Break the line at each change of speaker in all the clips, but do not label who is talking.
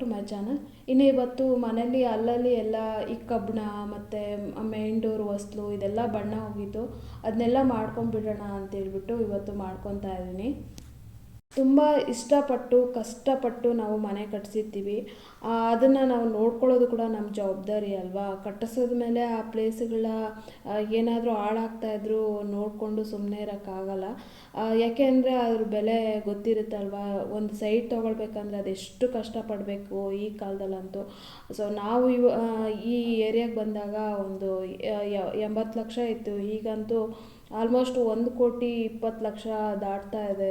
To my channel ಇನ್ನು ಇವತ್ತು ಮನೇಲಿ ಅಲ್ಲಲ್ಲಿ ಎಲ್ಲ ಈ ಕಬ್ಬಣ ಮತ್ತು ಮೇನ್ ಡೋರ್ ಹೊಸ್ಲು ಇದೆಲ್ಲ ಬಣ್ಣ ಹೋಗಿತ್ತು ಅದನ್ನೆಲ್ಲ ಮಾಡ್ಕೊಂಬಿಡೋಣ ಅಂತೇಳ್ಬಿಟ್ಟು ಇವತ್ತು ಮಾಡ್ಕೊತಾ ಇದ್ದೀನಿ. ತುಂಬ ಇಷ್ಟಪಟ್ಟು, ಕಷ್ಟಪಟ್ಟು ನಾವು ಮನೆ ಕಟ್ಸಿರ್ತೀವಿ. ಅದನ್ನು ನಾವು ನೋಡ್ಕೊಳ್ಳೋದು ಕೂಡ ನಮ್ಮ ಜವಾಬ್ದಾರಿ ಅಲ್ವಾ? ಕಟ್ಟಿಸಿದ ಮೇಲೆ ಆ ಪ್ಲೇಸ್ಗಳ ಏನಾದರೂ ಹಾಳಾಗ್ತಾ ಇದ್ದರೂ ನೋಡಿಕೊಂಡು ಸುಮ್ಮನೆ ಇರೋಕ್ಕಾಗಲ್ಲ. ಯಾಕೆ ಅಂದರೆ ಅದ್ರ ಬೆಲೆ ಗೊತ್ತಿರುತ್ತಲ್ವಾ ಒಂದು ಸೈಟ್ ತೊಗೊಳ್ಬೇಕಂದ್ರೆ ಅದೆಷ್ಟು ಕಷ್ಟಪಡಬೇಕು ಈ ಕಾಲದಲ್ಲಂತೂ. ಸೊ ನಾವು ಇವ ಈ ಏರಿಯಾಗೆ ಬಂದಾಗ ಒಂದು ಎಂಬತ್ತು ಲಕ್ಷ ಇತ್ತು. ಈಗಂತೂ ಆಲ್ಮೋಸ್ಟ್ ಒಂದು ಕೋಟಿ ಇಪ್ಪತ್ತು ಲಕ್ಷ ದಾಟ್ತಾ ಇದೆ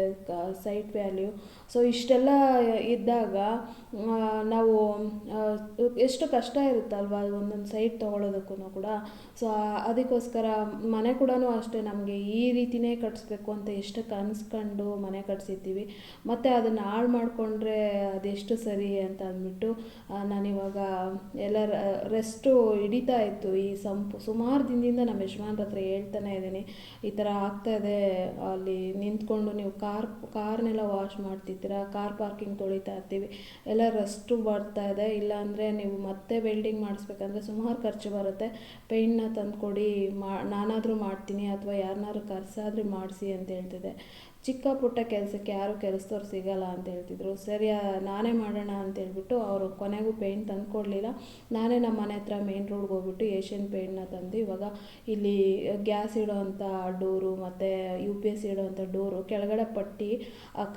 ಸೈಟ್ ವ್ಯಾಲ್ಯೂ ಸೊ ಇಷ್ಟೆಲ್ಲ ಇದ್ದಾಗ ನಾವು ಎಷ್ಟು ಕಷ್ಟ ಇರುತ್ತಲ್ವಾ ಒಂದೊಂದು ಸೈಟ್ ತೊಗೊಳೋದಕ್ಕೂ ಕೂಡ. ಸೊ ಅದಕ್ಕೋಸ್ಕರ ಮನೆ ಕೂಡ ಅಷ್ಟೇ ನಮಗೆ ಈ ರೀತಿಯೇ ಕಟ್ಟಿಸ್ಬೇಕು ಅಂತ ಎಷ್ಟು ಕನ್ಸ್ಕೊಂಡು ಮನೆ ಕಟ್ಸಿದ್ದೀವಿ. ಮತ್ತು ಅದನ್ನು ಹಾಳು ಮಾಡಿಕೊಂಡ್ರೆ ಅದೆಷ್ಟು ಸರಿ ಅಂತ ಅಂದ್ಬಿಟ್ಟು ನಾನಿವಾಗ ಎಲ್ಲ ರೆಸ್ಟು ಹಿಡಿತಾ ಇತ್ತು. ಈ ಸಂಪು, ಸುಮಾರು ದಿನದಿಂದ ನಮ್ಮ ಯಜಮಾನ್ರ ಹತ್ರ ಹೇಳ್ತಾನೆ ಇದ್ದೀನಿ. ಈ ಥರ ಆಗ್ತಾಯಿದೆ ಅಲ್ಲಿ ನಿಂತ್ಕೊಂಡು ನೀವು ಕಾರ್, ಕಾರ್ನೆಲ್ಲ ವಾಶ್ ಮಾಡ್ತಿದ್ದೀರಾ, ಕಾರ್ ಪಾರ್ಕಿಂಗ್ ತೊಳಿತಾ ಇರ್ತೀವಿ, ಎಲ್ಲ ರಸ್ಟು ಬರ್ತಾ ಇದೆ, ಇಲ್ಲಾಂದರೆ ನೀವು ಮತ್ತೆ ವೆಲ್ಡಿಂಗ್ ಮಾಡಿಸ್ಬೇಕಂದ್ರೆ ಸುಮಾರು ಖರ್ಚು ಬರುತ್ತೆ. ಪೇಂಟ್ನ ತಂದುಕೊಡಿ, ಮಾ, ನಾನಾದರೂ ಮಾಡ್ತೀನಿ ಅಥವಾ ಯಾರನ್ನಾದ್ರೂ ಕರೆಸಾದ್ರೂ ಮಾಡಿಸಿ ಅಂತ ಹೇಳ್ತಿದ್ದೆ. ಚಿಕ್ಕ ಪುಟ್ಟ ಕೆಲಸಕ್ಕೆ ಯಾರೂ ಕೆಲಸದವ್ರು ಸಿಗಲ್ಲ ಅಂತ ಹೇಳ್ತಿದ್ರು. ಸರಿ ನಾನೇ ಮಾಡೋಣ ಅಂತ ಹೇಳ್ಬಿಟ್ಟು ಅವರು ಕೊನೆಗೂ ಪೇಂಟ್ ತಂದು ಕೊಡಲಿಲ್ಲ ನಾನೇ ನಮ್ಮ ಮನೆ ಹತ್ರ ಮೇನ್ ರೋಡ್ಗೆ ಹೋಗ್ಬಿಟ್ಟು ಏಷ್ಯನ್ ಪೇಂಟ್ನ ತಂದು ಇವಾಗ ಇಲ್ಲಿ ಗ್ಯಾಸ್ ಇಡೋ ಡೋರು ಮತ್ತು ಯು ಪಿ ಎಸ್ ಇಡುವಂಥ ಡೋರು, ಕೆಳಗಡೆ ಪಟ್ಟಿ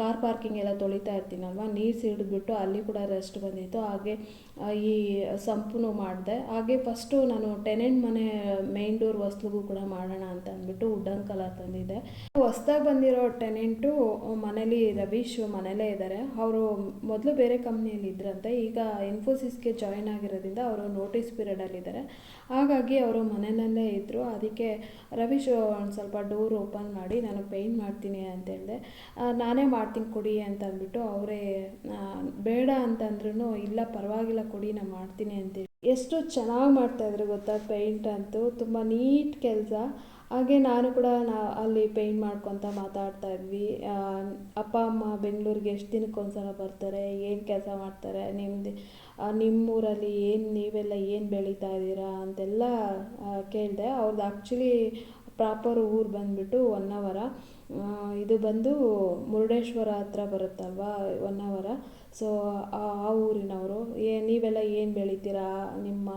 ಕಾರ್ ಪಾರ್ಕಿಂಗ್ ಎಲ್ಲ ತೊಳಿತಾ ಇರ್ತೀನಲ್ವ? ನೀರು ಸಿಡಿದ್ಬಿಟ್ಟು ಅಲ್ಲಿ ಕೂಡ ರೆಸ್ಟ್ ಬಂದಿತ್ತು. ಹಾಗೆ ಈ ಸಂಪೂ ಮಾಡಿದೆ. ಹಾಗೆ ಫಸ್ಟು ನಾನು ಟೆನೆಂಟ್ ಮನೆ ಮೇನ್ ಡೋರ್ ಹೊಸ್ಲಿಗೂ ಕೂಡ ಮಾಡೋಣ ಅಂತ ಅಂದ್ಬಿಟ್ಟು ವುಡನ್ ಕಲರ್ ತಂದಿದ್ದೆ. ಹೊಸ್ದಾಗಿ ಬಂದಿರೋ ಟೆನೆಂಟ್ ಟೆನೆಂಟು ಮನೇಲಿ ರವೀಶ್ ಮನೇಲೇ ಇದ್ದಾರೆ ಅವರು ಮೊದಲು ಬೇರೆ ಕಂಪ್ನಿಯಲ್ಲಿ ಇದ್ರಂತೆ. ಈಗ ಇನ್ಫೋಸಿಸ್ಗೆ ಜಾಯ್ನ್ ಆಗಿರೋದ್ರಿಂದ ಅವರು ನೋಟಿಸ್ ಪೀರಿಯಡಲ್ಲಿದ್ದಾರೆ ಹಾಗಾಗಿ ಅವರು ಮನೆಯಲ್ಲೇ ಇದ್ದರು ಅದಕ್ಕೆ ರವೀಶ್ ಒಂದು ಸ್ವಲ್ಪ ಡೋರ್ ಓಪನ್ ಮಾಡಿ, ನಾನು ಪೇಂಟ್ ಮಾಡ್ತೀನಿ ಅಂತ ಹೇಳಿದೆ. ನಾನೇ ಮಾಡ್ತೀನಿ ಕೊಡಿ ಅಂತ ಅಂದ್ಬಿಟ್ಟು ಅವರೇ ಬೇಡ ಅಂತಂದ್ರೂ ಇಲ್ಲ, ಪರವಾಗಿಲ್ಲ ಕೊಡಿ ನಾನು ಮಾಡ್ತೀನಿ ಅಂತೇಳಿ ಎಷ್ಟು ಚೆನ್ನಾಗಿ ಮಾಡ್ತಾಯಿದ್ರು ಗೊತ್ತಾ ಪೇಂಟ್ ಅಂತೂ? ತುಂಬ ನೀಟ್ ಕೆಲಸ. ಹಾಗೆ ನಾನು ಕೂಡ ನಾ ಅಲ್ಲಿ ಪೇಂಟ್ ಮಾಡ್ಕೊತ ಮಾತಾಡ್ತಾ ಇದ್ವಿ. ಅಪ್ಪ, ಅಮ್ಮ ಬೆಂಗಳೂರಿಗೆ ಎಷ್ಟು ದಿನಕ್ಕೆ ಒಂದ್ಸಲ ಬರ್ತಾರೆ, ಏನು ಕೆಲಸ ಮಾಡ್ತಾರೆ ನಿಮ್ಮದು ನಿಮ್ಮೂರಲ್ಲಿ ಏನು, ನೀವೆಲ್ಲ ಏನು ಬೆಳೀತಾ ಇದ್ದೀರಾ ಅಂತೆಲ್ಲ ಕೇಳಿದೆ. ಅವ್ರದ್ದು ಆ್ಯಕ್ಚುಲಿ ಪ್ರಾಪರ್ ಊರು ಬಂದುಬಿಟ್ಟು ಹೊನ್ನಾವರ. ಇದು ಬಂದು ಮುರುಡೇಶ್ವರ ಹತ್ರ ಬರುತ್ತಲ್ವಾ, ಹೊನ್ನಾವರ. ಸೊ ಆ ಊರಿನವರು, ಏ, ನೀವೆಲ್ಲ ಏನು ಬೆಳಿತೀರಾ ನಿಮ್ಮ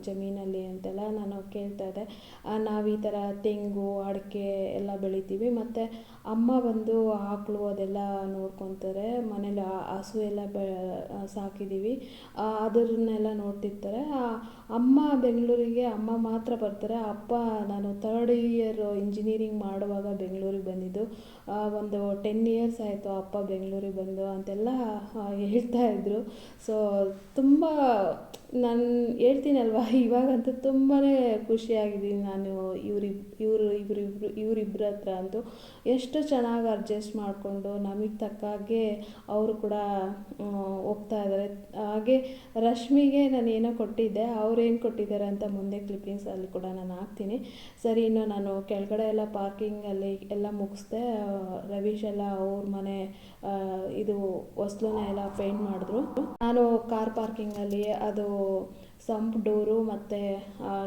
ಜಮೀನಲ್ಲಿ? ಅಂತೆಲ್ಲ ನಾನು ಕೇಳ್ತಾ ಇದ್ದೆ. ನಾವು ಈ ಥರ ತೆಂಗು, ಅಡಿಕೆ ಎಲ್ಲ ಬೆಳಿತೀವಿ. ಮತ್ತು ಅಮ್ಮ ಬಂದು ಆಕಳು ಅದೆಲ್ಲ ನೋಡ್ಕೊತಾರೆ. ಮನೇಲಿ ಹಸು ಎಲ್ಲ ಬೆ ಸಾಕಿದ್ದೀವಿ ಅದನ್ನೆಲ್ಲ ನೋಡ್ತಿರ್ತಾರೆ. ಅಮ್ಮ ಬೆಂಗಳೂರಿಗೆ ಅಮ್ಮ ಮಾತ್ರ ಬರ್ತಾರೆ. ಅಪ್ಪ ನಾನು ಥರ್ಡ್ ಇಯರ್ ಇಂಜಿನಿಯರಿಂಗ್ ಮಾಡುವಾಗ ಬೆಂಗಳೂರಿಗೆ ಬಂದಿದ್ದು. ಒಂದು ಟೆನ್ ಇಯರ್ಸ್ ಆಯಿತು ಅಪ್ಪ ಬೆಂಗಳೂರಿಗೆ ಬಂದು ಅಂತೆಲ್ಲ ಹೇಳ್ತಾ ಇದ್ದರು ಸೊ ತುಂಬ ನಾನು ಹೇಳ್ತೀನಲ್ವ, ಇವಾಗಂತೂ ತುಂಬಾ ಖುಷಿಯಾಗಿದ್ದೀನಿ ನಾನು ಇವ್ರಿಬ್ ಇವರು ಇವರಿಬ್ರು ಇವರಿಬ್ರ ಹತ್ರ ಅಂತೂ. ಎಷ್ಟು ಚೆನ್ನಾಗಿ ಅಡ್ಜಸ್ಟ್ ಮಾಡಿಕೊಂಡು ನಮಗೆ ತಕ್ಕ ಹಾಗೆ ಅವರು ಕೂಡ ಹೋಗ್ತಾ ಇದ್ದಾರೆ ಹಾಗೆ ರಶ್ಮಿಗೆ ನಾನು ಏನೋ ಕೊಟ್ಟಿದ್ದೆ, ಅವ್ರು ಏನು ಕೊಟ್ಟಿದ್ದಾರೆ ಅಂತ ಮುಂದೆ ಕ್ಲಿಪ್ಪಿಂಗ್ಸಲ್ಲಿ ಕೂಡ ನಾನು ಹಾಕ್ತೀನಿ. ಸರಿ, ಇನ್ನು ನಾನು ಕೆಳಗಡೆ ಎಲ್ಲ ಪಾರ್ಕಿಂಗಲ್ಲಿ ಎಲ್ಲ ಮುಗಿಸ್ದೆ, ರವೀಶ್ ಎಲ್ಲ ಅವ್ರ ಮನೆ ಇದು ವಸ್ತುನ ಎಲ್ಲ ಪೇಂಟ್ ಮಾಡಿದ್ರು. ನಾನು ಕಾರ್ ಪಾರ್ಕಿಂಗಲ್ಲಿ ಅದು ou ಸಂಪ್ ಡೋರು ಮತ್ತು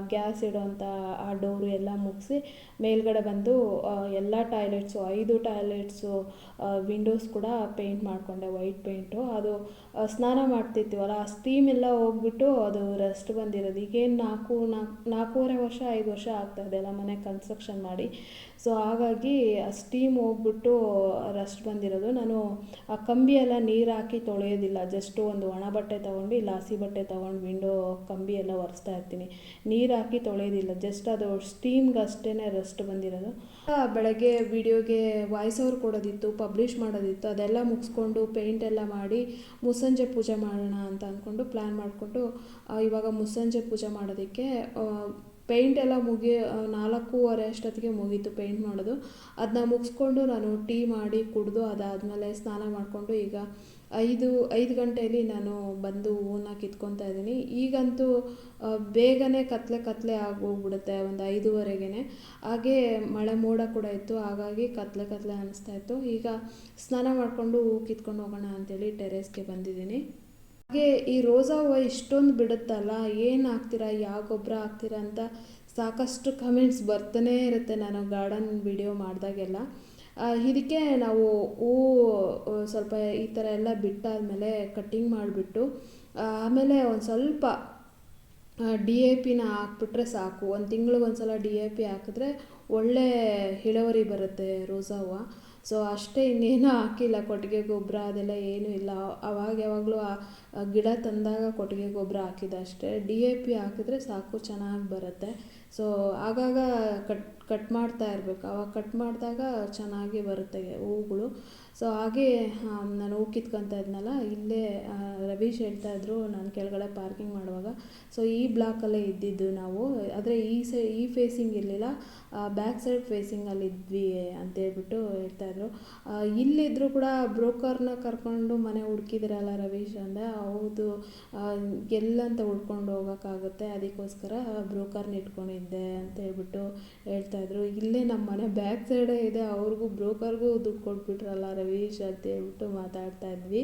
ಗ್ಯಾಸ್ ಇಡೋಂಥ ಆ ಡೋರು ಎಲ್ಲ ಮುಗಿಸಿ ಮೇಲುಗಡೆ ಬಂದು ಎಲ್ಲ ಟಾಯ್ಲೆಟ್ಸು, ಐದು ಟಾಯ್ಲೆಟ್ಸು ವಿಂಡೋಸ್ ಕೂಡ ಪೇಂಟ್ ಮಾಡಿಕೊಂಡೆ, ವೈಟ್ ಪೇಂಟು. ಅದು ಸ್ನಾನ ಮಾಡ್ತಿರ್ತೀವಲ್ಲ, ಆ ಸ್ಟೀಮ್ ಎಲ್ಲ ಹೋಗ್ಬಿಟ್ಟು ಅದು ರೆಸ್ಟ್ ಬಂದಿರೋದು. ಈಗೇನು ನಾಲ್ಕು ನಾಲ್ಕು, ನಾಲ್ಕೂವರೆ ವರ್ಷ, ಐದು ವರ್ಷ ಆಗ್ತಾಯಿದೆ ಎಲ್ಲ ಮನೆ ಕನ್ಸ್ಟ್ರಕ್ಷನ್ ಮಾಡಿ. ಸೊ, ಹಾಗಾಗಿ ಆ ಸ್ಟೀಮ್ ಹೋಗ್ಬಿಟ್ಟು ರಸ್ಟ್ ಬಂದಿರೋದು. ನಾನು ಆ ಕಂಬಿಯೆಲ್ಲ ನೀರು ಹಾಕಿ ತೊಳೆಯೋದಿಲ್ಲ. ಜಸ್ಟ್ ಒಂದು ಒಣ ಬಟ್ಟೆ ತೊಗೊಂಡು, ಇಲ್ಲ ಹಸಿ ಬಟ್ಟೆ ತೊಗೊಂಡು, ವಿಂಡೋ ಕಂಬಿ ಎಲ್ಲ ಒರೆಸ್ತಾ ಇರ್ತೀನಿ. ನೀರು ಹಾಕಿ ತೊಳೆಯೋದಿಲ್ಲ ಜಸ್ಟ್ ಅದು ಸ್ಟೀಮ್ಗೆ ಅಷ್ಟೇ ರಸ್ಟ್ ಬಂದಿರೋದು ಬೆಳಗ್ಗೆ ವಿಡಿಯೋಗೆ ವಾಯ್ಸ್ ಓವರ್ ಕೊಡೋದಿತ್ತು ಪಬ್ಲಿಷ್ ಮಾಡೋದಿತ್ತು, ಅದೆಲ್ಲ ಮುಗಿಸ್ಕೊಂಡು ಪೇಂಟ್ ಎಲ್ಲ ಮಾಡಿ ಮುಸ್ಸಂಜೆ ಪೂಜೆ ಮಾಡೋಣ ಅಂತ ಅಂದ್ಕೊಂಡು ಪ್ಲ್ಯಾನ್ ಮಾಡಿಕೊಂಡು ಇವಾಗ ಮುಸ್ಸಂಜೆ ಪೂಜೆ ಮಾಡೋದಕ್ಕೆ ಪೇಂಟ್ ಎಲ್ಲ ಮುಗಿ ನಾಲ್ಕೂವರೆ ಅಷ್ಟೊತ್ತಿಗೆ ಮುಗೀತು ಪೇಂಟ್ ಮಾಡೋದು. ಅದನ್ನ ಮುಗಿಸ್ಕೊಂಡು ನಾನು ಟೀ ಮಾಡಿ ಕುಡಿದು ಅದಾದಮೇಲೆ ಸ್ನಾನ ಮಾಡಿಕೊಂಡು ಈಗ ಐದು ಐದು ಗಂಟೆಯಲ್ಲಿ ನಾನು ಬಂದು ಹೂವನ್ನ ಕಿತ್ಕೊತಾ ಇದ್ದೀನಿ. ಈಗಂತೂ ಬೇಗನೆ ಕತ್ಲೆ ಕತ್ಲೆ ಆಗೋಗ್ಬಿಡುತ್ತೆ ಒಂದು ಐದುವರೆಗೆ ಹಾಗೇ ಮಳೆ ಮೋಡ ಕೂಡ ಇತ್ತು, ಹಾಗಾಗಿ ಕತ್ಲೆ ಕತ್ಲೆ ಅನ್ನಿಸ್ತಾ ಇತ್ತು. ಈಗ ಸ್ನಾನ ಮಾಡಿಕೊಂಡು ಹೂ ಕಿತ್ಕೊಂಡು ಹೋಗೋಣ ಅಂತೇಳಿ ಟೆರೇಸ್ಗೆ ಬಂದಿದ್ದೀನಿ. ಹಾಗೆ ಈ ರೋಸಾ ಹೂವು ಇಷ್ಟೊಂದು ಬಿಡುತ್ತಲ್ಲ, ಏನು ಹಾಕ್ತೀರಾ, ಯಾವ ಗೊಬ್ಬರ ಹಾಕ್ತೀರಾ ಅಂತ ಸಾಕಷ್ಟು ಕಮೆಂಟ್ಸ್ ಬರ್ತಾನೇ ಇರುತ್ತೆ. ನಾನು ಗಾರ್ಡನ್ ವಿಡಿಯೋ ಮಾಡಿದಾಗೆಲ್ಲ. ಇದಕ್ಕೆ ನಾವು ಹೂವು ಸ್ವಲ್ಪ ಈ ಥರ ಎಲ್ಲ ಬಿಟ್ಟಾದಮೇಲೆ ಕಟ್ಟಿಂಗ್ ಮಾಡಿಬಿಟ್ಟು ಆಮೇಲೆ ಒಂದು ಸ್ವಲ್ಪ ಡಿ ಎ ಪಿನ ಹಾಕ್ಬಿಟ್ರೆ ಸಾಕು. ಒಂದು ತಿಂಗ್ಳಿಗೆ ಒಂದು ಸಲ ಡಿ ಎ ಪಿ ಹಾಕಿದ್ರೆ ಒಳ್ಳೆ ಇಳುವರಿ ಬರುತ್ತೆ ರೋಸಾ ಹೂವು. ಸೊ ಅಷ್ಟೇ ಇನ್ನೇನೂ ಹಾಕಿಲ್ಲ. ಕೊಟ್ಟಿಗೆ ಗೊಬ್ಬರ ಅದೆಲ್ಲ ಏನೂ ಇಲ್ಲ. ಅವಾಗ ಯಾವಾಗಲೂ ಗಿಡ ತಂದಾಗ ಕೊಟ್ಟಿಗೆ ಗೊಬ್ಬರ ಹಾಕಿದಷ್ಟೇ ಡಿ ಎ ಪಿ ಹಾಕಿದ್ರೆ ಸಾಕು, ಚೆನ್ನಾಗಿ ಬರುತ್ತೆ. ಸೊ ಆಗಾಗ ಕಟ್ ಕಟ್ ಮಾಡ್ತಾ ಇರಬೇಕು. ಆವಾಗ ಕಟ್ ಮಾಡಿದಾಗ ಚೆನ್ನಾಗಿ ಬರುತ್ತೆ ಹೂವುಗಳು ಸೊ ಹಾಗೆ ನಾನು ಹೂ ಇದ್ನಲ್ಲ, ಇಲ್ಲೇ ರವೀಶ್ ಹೇಳ್ತಾ ಇದ್ರು, ನಾನು ಕೆಳಗಡೆ ಪಾರ್ಕಿಂಗ್ ಮಾಡುವಾಗ. ಸೊ ಈ ಬ್ಲಾಕಲ್ಲೇ ಇದ್ದಿದ್ದು ನಾವು. ಆದರೆ, ಈ ಸೈ, ಈ ಫೇಸಿಂಗ್ ಇರಲಿಲ್ಲ. ಬ್ಯಾಕ್ ಸೈಡ್ ಫೇಸಿಂಗಲ್ಲಿ ಇದ್ವಿ ಅಂತೇಳ್ಬಿಟ್ಟು ಹೇಳ್ತಾಯಿದ್ರು ಇಲ್ಲಿದ್ದರೂ ಕೂಡ ಬ್ರೋಕರ್ನ ಕರ್ಕೊಂಡು ಮನೆ ಹುಡುಕಿದ್ರಲ್ಲ ರವೀಶ್ ಅಂದೆ. ಹೌದು ಎಲ್ಲಂತ ಹುಡ್ಕೊಂಡು ಹೋಗೋಕ್ಕಾಗುತ್ತೆ, ಅದಕ್ಕೋಸ್ಕರ ಬ್ರೋಕರ್ನ ಇಟ್ಕೊಂಡಿದ್ದೆ ಅಂತ ಹೇಳ್ಬಿಟ್ಟು ಹೇಳ್ತಾಯಿದ್ರು ಇಲ್ಲೇ ನಮ್ಮ ಮನೆ ಬ್ಯಾಕ್ ಸೈಡೇ ಇದೆ, ಅವ್ರಿಗೂ ಬ್ರೋಕರ್ಗೂ ದುಡ್ಡು ಕೊಟ್ಬಿಟ್ರಲ್ಲ ರವೀಶ್. ಅಂತ ಹೇಳ್ಬಿಟ್ಟು ಮಾತಾಡ್ತಾ ಇದ್ವಿ.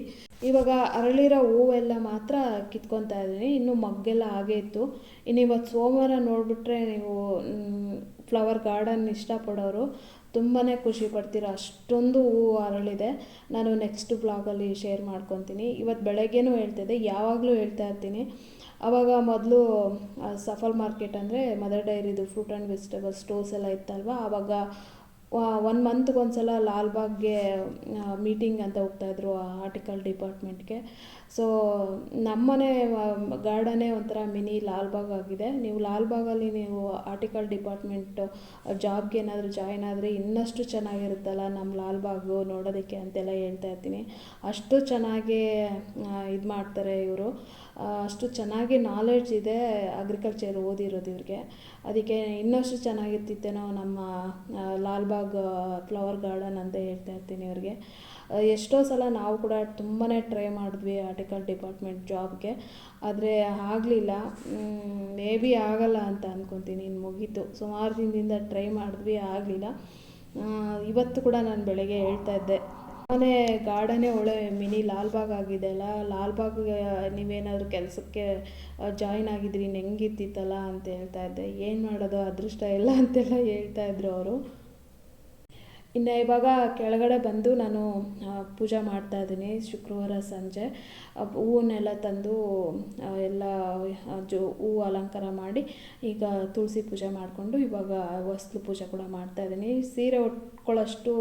ಇವಾಗ ಅರಳಿರೋ ಹೂವೆಲ್ಲ ಮಾತ್ರ ಕಿತ್ಕೊತಾ ಇದ್ದೀನಿ. ಇನ್ನು ಮಗ್ಗೆಲ್ಲ ಹಾಗೆ ಇತ್ತು. ಇನ್ನು ಇವತ್ತು ಸೋಮವಾರ ನೋಡಿಬಿಟ್ರೆ ನೀವು ಫ್ಲವರ್ ಗಾರ್ಡನ್ ಇಷ್ಟಪಡೋರು ತುಂಬಾ ಖುಷಿ ಪಡ್ತೀರ? ಅಷ್ಟೊಂದು ಹೂವು ಅರಳಿದೆ. ನಾನು ನೆಕ್ಸ್ಟ್ ಬ್ಲಾಗಲ್ಲಿ ಶೇರ್ ಮಾಡ್ಕೊತೀನಿ. ಇವತ್ತು ಬೆಳಗ್ಗೆನೂ ಹೇಳ್ತಿದ್ದೆ ಯಾವಾಗಲೂ ಹೇಳ್ತಾ ಇರ್ತೀನಿ. ಆವಾಗ ಮೊದಲು ಸಫಲ್ ಮಾರ್ಕೆಟ್ ಅಂದರೆ ಮದರ್ ಡೈರಿದು ಫ್ರೂಟ್ ಆ್ಯಂಡ್ ವೆಜಿಟೇಬಲ್ ಸ್ಟೋರ್ಸ್ ಎಲ್ಲ ಇತ್ತಲ್ವ? ಆವಾಗ ಒನ್ ಮಂತ್ಗೆ ಒಂದು ಸಲ ಲಾಲ್ಬಾಗ್ಗೆ ಮೀಟಿಂಗ್ ಅಂತ ಹೋಗ್ತಾಯಿದ್ರು ಆರ್ಟಿಕಲ್ ಡಿಪಾರ್ಟ್ಮೆಂಟ್ಗೆ ಸೊ ನಮ್ಮನೆ ಗಾರ್ಡನೇ ಒಂಥರ ಮಿನಿ ಲಾಲ್ಬಾಗ್ ಆಗಿದೆ. ನೀವು ಲಾಲ್ಬಾಗಲ್ಲಿ ನೀವು ಆರ್ಟಿಕಲ್ ಡಿಪಾರ್ಟ್ಮೆಂಟ್ ಜಾಬ್ಗೆ ಏನಾದರೂ ಜಾಯ್ನ್ ಆದರೆ ಇನ್ನಷ್ಟು ಚೆನ್ನಾಗಿರುತ್ತಲ್ಲ ನಮ್ಮ ಲಾಲ್ಬಾಗು ನೋಡೋದಕ್ಕೆ ಅಂತೆಲ್ಲ ಹೇಳ್ತಾ ಇರ್ತೀನಿ. ಅಷ್ಟು ಚೆನ್ನಾಗಿ ಇದು ಮಾಡ್ತಾರೆ ಇವರು. ಅಷ್ಟು ಚೆನ್ನಾಗಿ ನಾಲೆಡ್ಜ್ ಇದೆ ಅಗ್ರಿಕಲ್ಚರ್ ಓದಿರೋದು ಇವ್ರಿಗೆ. ಅದಕ್ಕೆ ಇನ್ನಷ್ಟು ಚೆನ್ನಾಗಿರ್ತಿತ್ತೇನೋ ನಮ್ಮ ಲಾಲ್ಬಾಗ್ ಫ್ಲವರ್ ಗಾರ್ಡನ್ ಅಂತ ಹೇಳ್ತಾ ಇರ್ತೀನಿ ಅವ್ರಿಗೆ ಎಷ್ಟೋ ಸಲ ನಾವು ಕೂಡ ತುಂಬಾ ಟ್ರೈ ಮಾಡಿದ್ವಿ ಆರ್ಟಿಕಲ್ ಡಿಪಾರ್ಟ್ಮೆಂಟ್ ಜಾಬ್ಗೆ ಆದರೆ ಆಗಲಿಲ್ಲ. ಮೇ ಬಿ ಆಗಲ್ಲ ಅಂತ ಅಂದ್ಕೊತೀನಿ ಇನ್ನು ಮುಗೀತು. ಸುಮಾರು ದಿನದಿಂದ ಟ್ರೈ ಮಾಡಿದ್ವಿ, ಆಗಲಿಲ್ಲ. ಇವತ್ತು ಕೂಡ ನಾನು ಬೆಳಗ್ಗೆ ಹೇಳ್ತಾ ಇದ್ದೆ. ಮನೆ ಗಾರ್ಡನೇ ಒಳ್ಳೆ ಮಿನಿ ಲಾಲ್ಬಾಗ್ ಆಗಿದೆ ಅಲ್ಲ, ಲಾಲ್ಬಾಗ್ ನೀವೇನಾದರೂ ಕೆಲಸಕ್ಕೆ ಜಾಯಿನ್ ಆಗಿದ್ರಿ ಇನ್ನು ಹೆಂಗಿರ್ತಿತ್ತಲ್ಲ ಅಂತ ಹೇಳ್ತಾ ಇದ್ದೆ. ಏನು ಮಾಡೋದು, ಅದೃಷ್ಟ ಇಲ್ಲ ಅಂತೆಲ್ಲ ಹೇಳ್ತಾ ಇದ್ರು ಅವರು. ಇನ್ನು ಇವಾಗ ಕೆಳಗಡೆ ಬಂದು ನಾನು ಪೂಜೆ ಮಾಡ್ತಾ ಇದ್ದೀನಿ ಶುಕ್ರವಾರ ಸಂಜೆ. ಹೂವನ್ನೆಲ್ಲ ತಂದು ಎಲ್ಲ ಜೋ ಹೂವು ಅಲಂಕಾರ ಮಾಡಿ ಈಗ ತುಳಸಿ ಪೂಜೆ ಮಾಡಿಕೊಂಡು ಇವಾಗ ವಸ್ತು ಪೂಜೆ ಕೂಡ ಮಾಡ್ತಾ ಇದ್ದೀನಿ. ಸೀರೆ ಉಟ್ಕೊಳ್ಳೋಷ್ಟು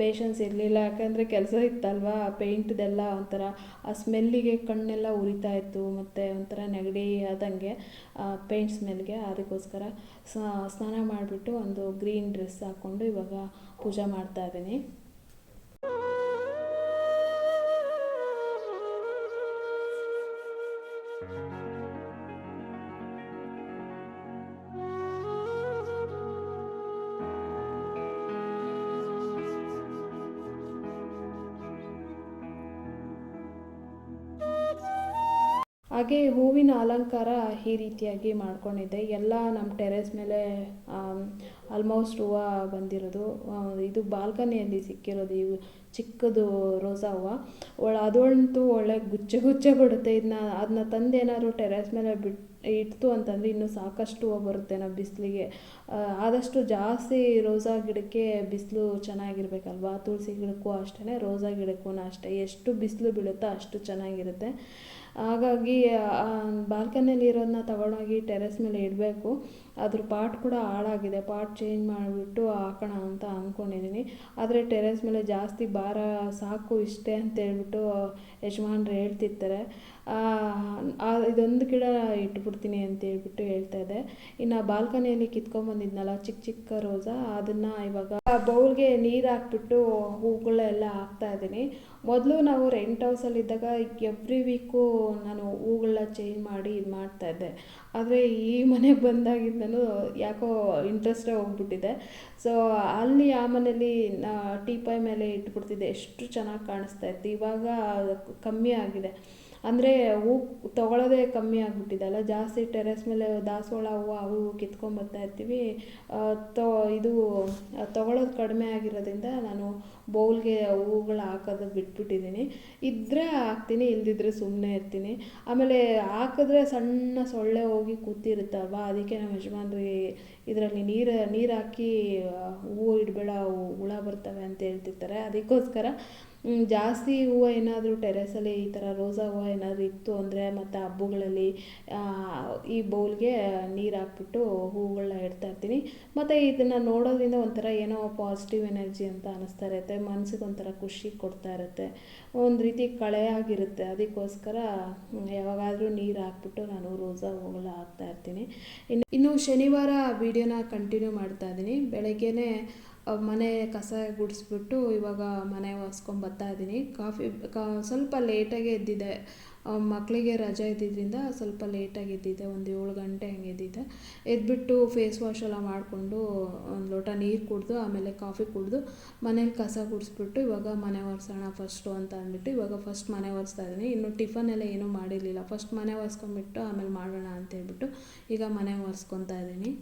ಪೇಷನ್ಸ್ ಇರಲಿಲ್ಲ. ಯಾಕಂದರೆ ಕೆಲಸ ಇತ್ತಲ್ವ ಪೇಂಟ್ದೆಲ್ಲ ಒಂಥರ, ಆ ಸ್ಮೆಲ್ಲಿಗೆ ಕಣ್ಣೆಲ್ಲ ಉರಿತಾ ಇತ್ತು. ಮತ್ತು ಒಂಥರ ನೆಗಡಿ ಆದಂಗೆ ಪೇಂಟ್ ಸ್ಮೆಲ್ಗೆ. ಅದಕ್ಕೋಸ್ಕರ ಸ್ನಾನ ಮಾಡಿಬಿಟ್ಟು ಒಂದು ಗ್ರೀನ್ ಡ್ರೆಸ್ ಹಾಕ್ಕೊಂಡು ಇವಾಗ ಪೂಜೆ ಮಾಡ್ತಾ ಇದ್ದೀನಿ. ಹಾಗೆ ಹೂವಿನ ಅಲಂಕಾರ ಈ ರೀತಿಯಾಗಿ ಮಾಡ್ಕೊಂಡಿದ್ದೆ. ಎಲ್ಲ ನಮ್ಮ ಟೆರೆಸ್ ಮೇಲೆ ಆಲ್ಮೋಸ್ಟ್ ಹೂವು ಬಂದಿರೋದು. ಇದು ಬಾಲ್ಕನಿಯಲ್ಲಿ ಸಿಕ್ಕಿರೋದು. ಇವು ಚಿಕ್ಕದು ರೋಸಾ ಹೂವು. ಒಳ, ಅದಂತೂ ಒಳ್ಳೆ ಗುಚ್ಚೆ ಗುಚ್ಚೆ ಬಿಡುತ್ತೆ ಇದನ್ನ ಅದನ್ನ ತಂದು ಏನಾದ್ರು ಟೆರೆಸ್ ಮೇಲೆ ಬಿಟ್ಟು ಇಡ್ತು ಅಂತಂದರೆ ಇನ್ನೂ ಸಾಕಷ್ಟು ಹೂವು ಬರುತ್ತೆ ನಾವು ಬಿಸಿಲಿಗೆ. ಆದಷ್ಟು ಜಾಸ್ತಿ ರೋಸಾ ಗಿಡಕ್ಕೆ ಬಿಸಿಲು ಚೆನ್ನಾಗಿರ್ಬೇಕಲ್ವಾ? ತುಳಸಿ ಗಿಡಕ್ಕೂ ಅಷ್ಟೇ ರೋಸಾ ಗಿಡಕ್ಕೂ ಅಷ್ಟೇ. ಎಷ್ಟು ಬಿಸಿಲು ಬೀಳುತ್ತೋ ಅಷ್ಟು ಚೆನ್ನಾಗಿರುತ್ತೆ. ಹಾಗಾಗಿ ಬಾಲ್ಕನಿಯಲ್ಲಿ ಇರೋದನ್ನ ತಗೊಂಡೋಗಿ ಟೆರೆಸ್ ಮೇಲೆ ಇಡಬೇಕು. ಅದ್ರ ಪಾಟ್ ಕೂಡ ಹಾಳಾಗಿದೆ. ಪಾಟ್ ಚೇಂಜ್ ಮಾಡಿಬಿಟ್ಟು ಹಾಕೋಣ ಅಂತ ಅಂದ್ಕೊಂಡಿದ್ದೀನಿ ಆದರೆ ಟೆರೆಸ್ ಮೇಲೆ ಜಾಸ್ತಿ ಭಾರ ಸಾಕು ಇಷ್ಟೇ ಅಂತ ಹೇಳ್ಬಿಟ್ಟು ಯಜಮಾನ್ರು ಹೇಳ್ತಿರ್ತಾರೆ. ಇದೊಂದು ಗಿಡ ಇಟ್ಬಿಡ್ತೀನಿ ಅಂತ ಹೇಳ್ಬಿಟ್ಟು ಹೇಳ್ತಾ ಇದ್ದೆ ಇನ್ನು ಬಾಲ್ಕನಿಯಲ್ಲಿ ಕಿತ್ಕೊಂಡ್ಬಂದಿದ್ನಲ್ಲ ಚಿಕ್ಕ ಚಿಕ್ಕ ರೋಸಾ, ಅದನ್ನು ಇವಾಗ ಬೌಲ್ಗೆ ನೀರು ಹಾಕ್ಬಿಟ್ಟು ಹೂಗಳೆಲ್ಲ ಹಾಕ್ತಾ ಇದ್ದೀನಿ ಮೊದಲು ನಾವು ರೆಂಟ್ ಹೌಸಲ್ಲಿದ್ದಾಗ ಎವ್ರಿ ವೀಕು ನಾನು ಹೂಗಳನ್ನ ಚೇಂಜ್ ಮಾಡಿ ಇದು ಮಾಡ್ತಾಯಿದ್ದೆ ಆದರೆ ಈ ಮನೆಗೆ ಬಂದಾಗಿಂದನೂ ಯಾಕೋ ಇಂಟ್ರೆಸ್ಟೇ ಹೋಗ್ಬಿಟ್ಟಿದೆ. ಸೊ ಅಲ್ಲಿ ಆ ಮನೇಲಿ ಟೀಪಾಯ್ ಮೇಲೆ ಇಟ್ಬಿಡ್ತಿದ್ದೆ. ಎಷ್ಟು ಚೆನ್ನಾಗಿ ಕಾಣಿಸ್ತಾ ಇತ್ತು. ಇವಾಗ ಕಮ್ಮಿ ಆಗಿದೆ. ಅಂದರೆ ಹೂ ತೊಗೊಳೋದೇ ಕಮ್ಮಿ ಆಗಿಬಿಟ್ಟಿದೆ ಅಲ್ಲ ಜಾಸ್ತಿ ಟೆರೆಸ್ ಮೇಲೆ ದಾಸವಾಳ ಹೂವು ಅವು ಇವು ಕಿತ್ಕೊಂಬರ್ತಾ ಇರ್ತೀವಿ. ತೊ, ಇದು ತೊಗೊಳೋದು ಕಡಿಮೆ ಆಗಿರೋದ್ರಿಂದ ನಾನು ಬೌಲ್ಗೆ ಹೂಗಳು ಹಾಕೋದು ಬಿಟ್ಬಿಟ್ಟಿದ್ದೀನಿ ಇದ್ದರೆ ಹಾಕ್ತೀನಿ, ಇಲ್ದಿದ್ರೆ ಸುಮ್ಮನೆ ಇರ್ತೀನಿ. ಆಮೇಲೆ ಹಾಕಿದ್ರೆ ಸಣ್ಣ ಸೊಳ್ಳೆ ಹೋಗಿ ಕೂತಿರುತ್ತಲ್ವಾ? ಅದಕ್ಕೆ ನಮ್ಮ ಯಜಮಾನ್ರಿಗೆ ಇದರಲ್ಲಿ ನೀರು ನೀರು ಹಾಕಿ ಹೂವು ಇಡಬೇಡ ಹುಳ ಬರ್ತವೆ ಅಂತ ಹೇಳ್ತಿರ್ತಾರೆ. ಅದಕ್ಕೋಸ್ಕರ ಜಾಸ್ತಿ ಹೂವು ಏನಾದರೂ ಟೆರೆಸಲ್ಲಿ ಈ ಥರ ರೋಸಾ ಹೂವು ಏನಾದರೂ ಇತ್ತು ಅಂದರೆ ಮತ್ತು ಹಬ್ಬಗಳಲ್ಲಿ ಈ ಬೌಲ್ಗೆ ನೀರು ಹಾಕ್ಬಿಟ್ಟು ಹೂಗಳನ್ನ ಇಡ್ತಾ ಇರ್ತೀನಿ. ಮತ್ತು ಇದನ್ನು ನೋಡೋದ್ರಿಂದ ಒಂಥರ ಏನೋ ಪಾಸಿಟಿವ್ ಎನರ್ಜಿ ಅಂತ ಅನ್ನಿಸ್ತಾ ಇರುತ್ತೆ. ಮನ್ಸಿಗೆ ಒಂಥರ ಖುಷಿ ಕೊಡ್ತಾ ಇರುತ್ತೆ. ಒಂದು ರೀತಿ ಕಳೆ ಆಗಿರುತ್ತೆ. ಅದಕ್ಕೋಸ್ಕರ ಯಾವಾಗಾದರೂ ನೀರು ಹಾಕ್ಬಿಟ್ಟು ನಾನು ರೋಸಾ ಹೂಗಳನ್ನ ಹಾಕ್ತಾ ಇರ್ತೀನಿ. ಇನ್ನು ಇನ್ನು ಶನಿವಾರ ವೀಡಿಯೋನ ಕಂಟಿನ್ಯೂ ಮಾಡ್ತಾ ಇದ್ದೀನಿ. ಬೆಳಗ್ಗೆನೇ ಮನೆ ಕಸ ಗುಡಿಸ್ಬಿಟ್ಟು ಇವಾಗ ಮನೆ ಒರೆಸ್ಕೊಂಬತ್ತಾ ಇದ್ದೀನಿ. ಕಾಫಿ, ಕಾ, ಸ್ವಲ್ಪ ಲೇಟಾಗೆ ಎದ್ದಿದ್ದೆ ಮಕ್ಕಳಿಗೆ ರಜೆ ಇದ್ದಿದ್ದರಿಂದ ಸ್ವಲ್ಪ ಲೇಟಾಗಿ ಎದ್ದಿದ್ದೆ ಒಂದು ಏಳು ಗಂಟೆ ಹಂಗೆ ಎದ್ದಿದ್ದೆ ಎದ್ಬಿಟ್ಟು ಫೇಸ್ ವಾಶ್ ಎಲ್ಲ ಮಾಡಿಕೊಂಡು, ಒಂದು ಲೋಟ ನೀರು ಕುಡಿದು, ಆಮೇಲೆ ಕಾಫಿ ಕುಡಿದು, ಮನೇಲಿ ಕಸ ಗುಡಿಸ್ಬಿಟ್ಟು ಇವಾಗ ಮನೆ ಒರೆಸೋಣ ಫಸ್ಟು ಅಂತ ಅಂದ್ಬಿಟ್ಟು ಇವಾಗ ಫಸ್ಟ್ ಮನೆ ಒರೆಸ್ತಾ ಇದ್ದೀನಿ. ಇನ್ನು ಟಿಫನ್ ಎಲ್ಲ ಏನೂ ಮಾಡಿರಲಿಲ್ಲ. ಫಸ್ಟ್ ಮನೆ ಒರೆಸ್ಕೊಂಬಿಟ್ಟು ಆಮೇಲೆ ಮಾಡೋಣ ಅಂತ ಹೇಳ್ಬಿಟ್ಟು ಈಗ ಮನೆ ಒರೆಸ್ಕೊತಾ ಇದ್ದೀನಿ.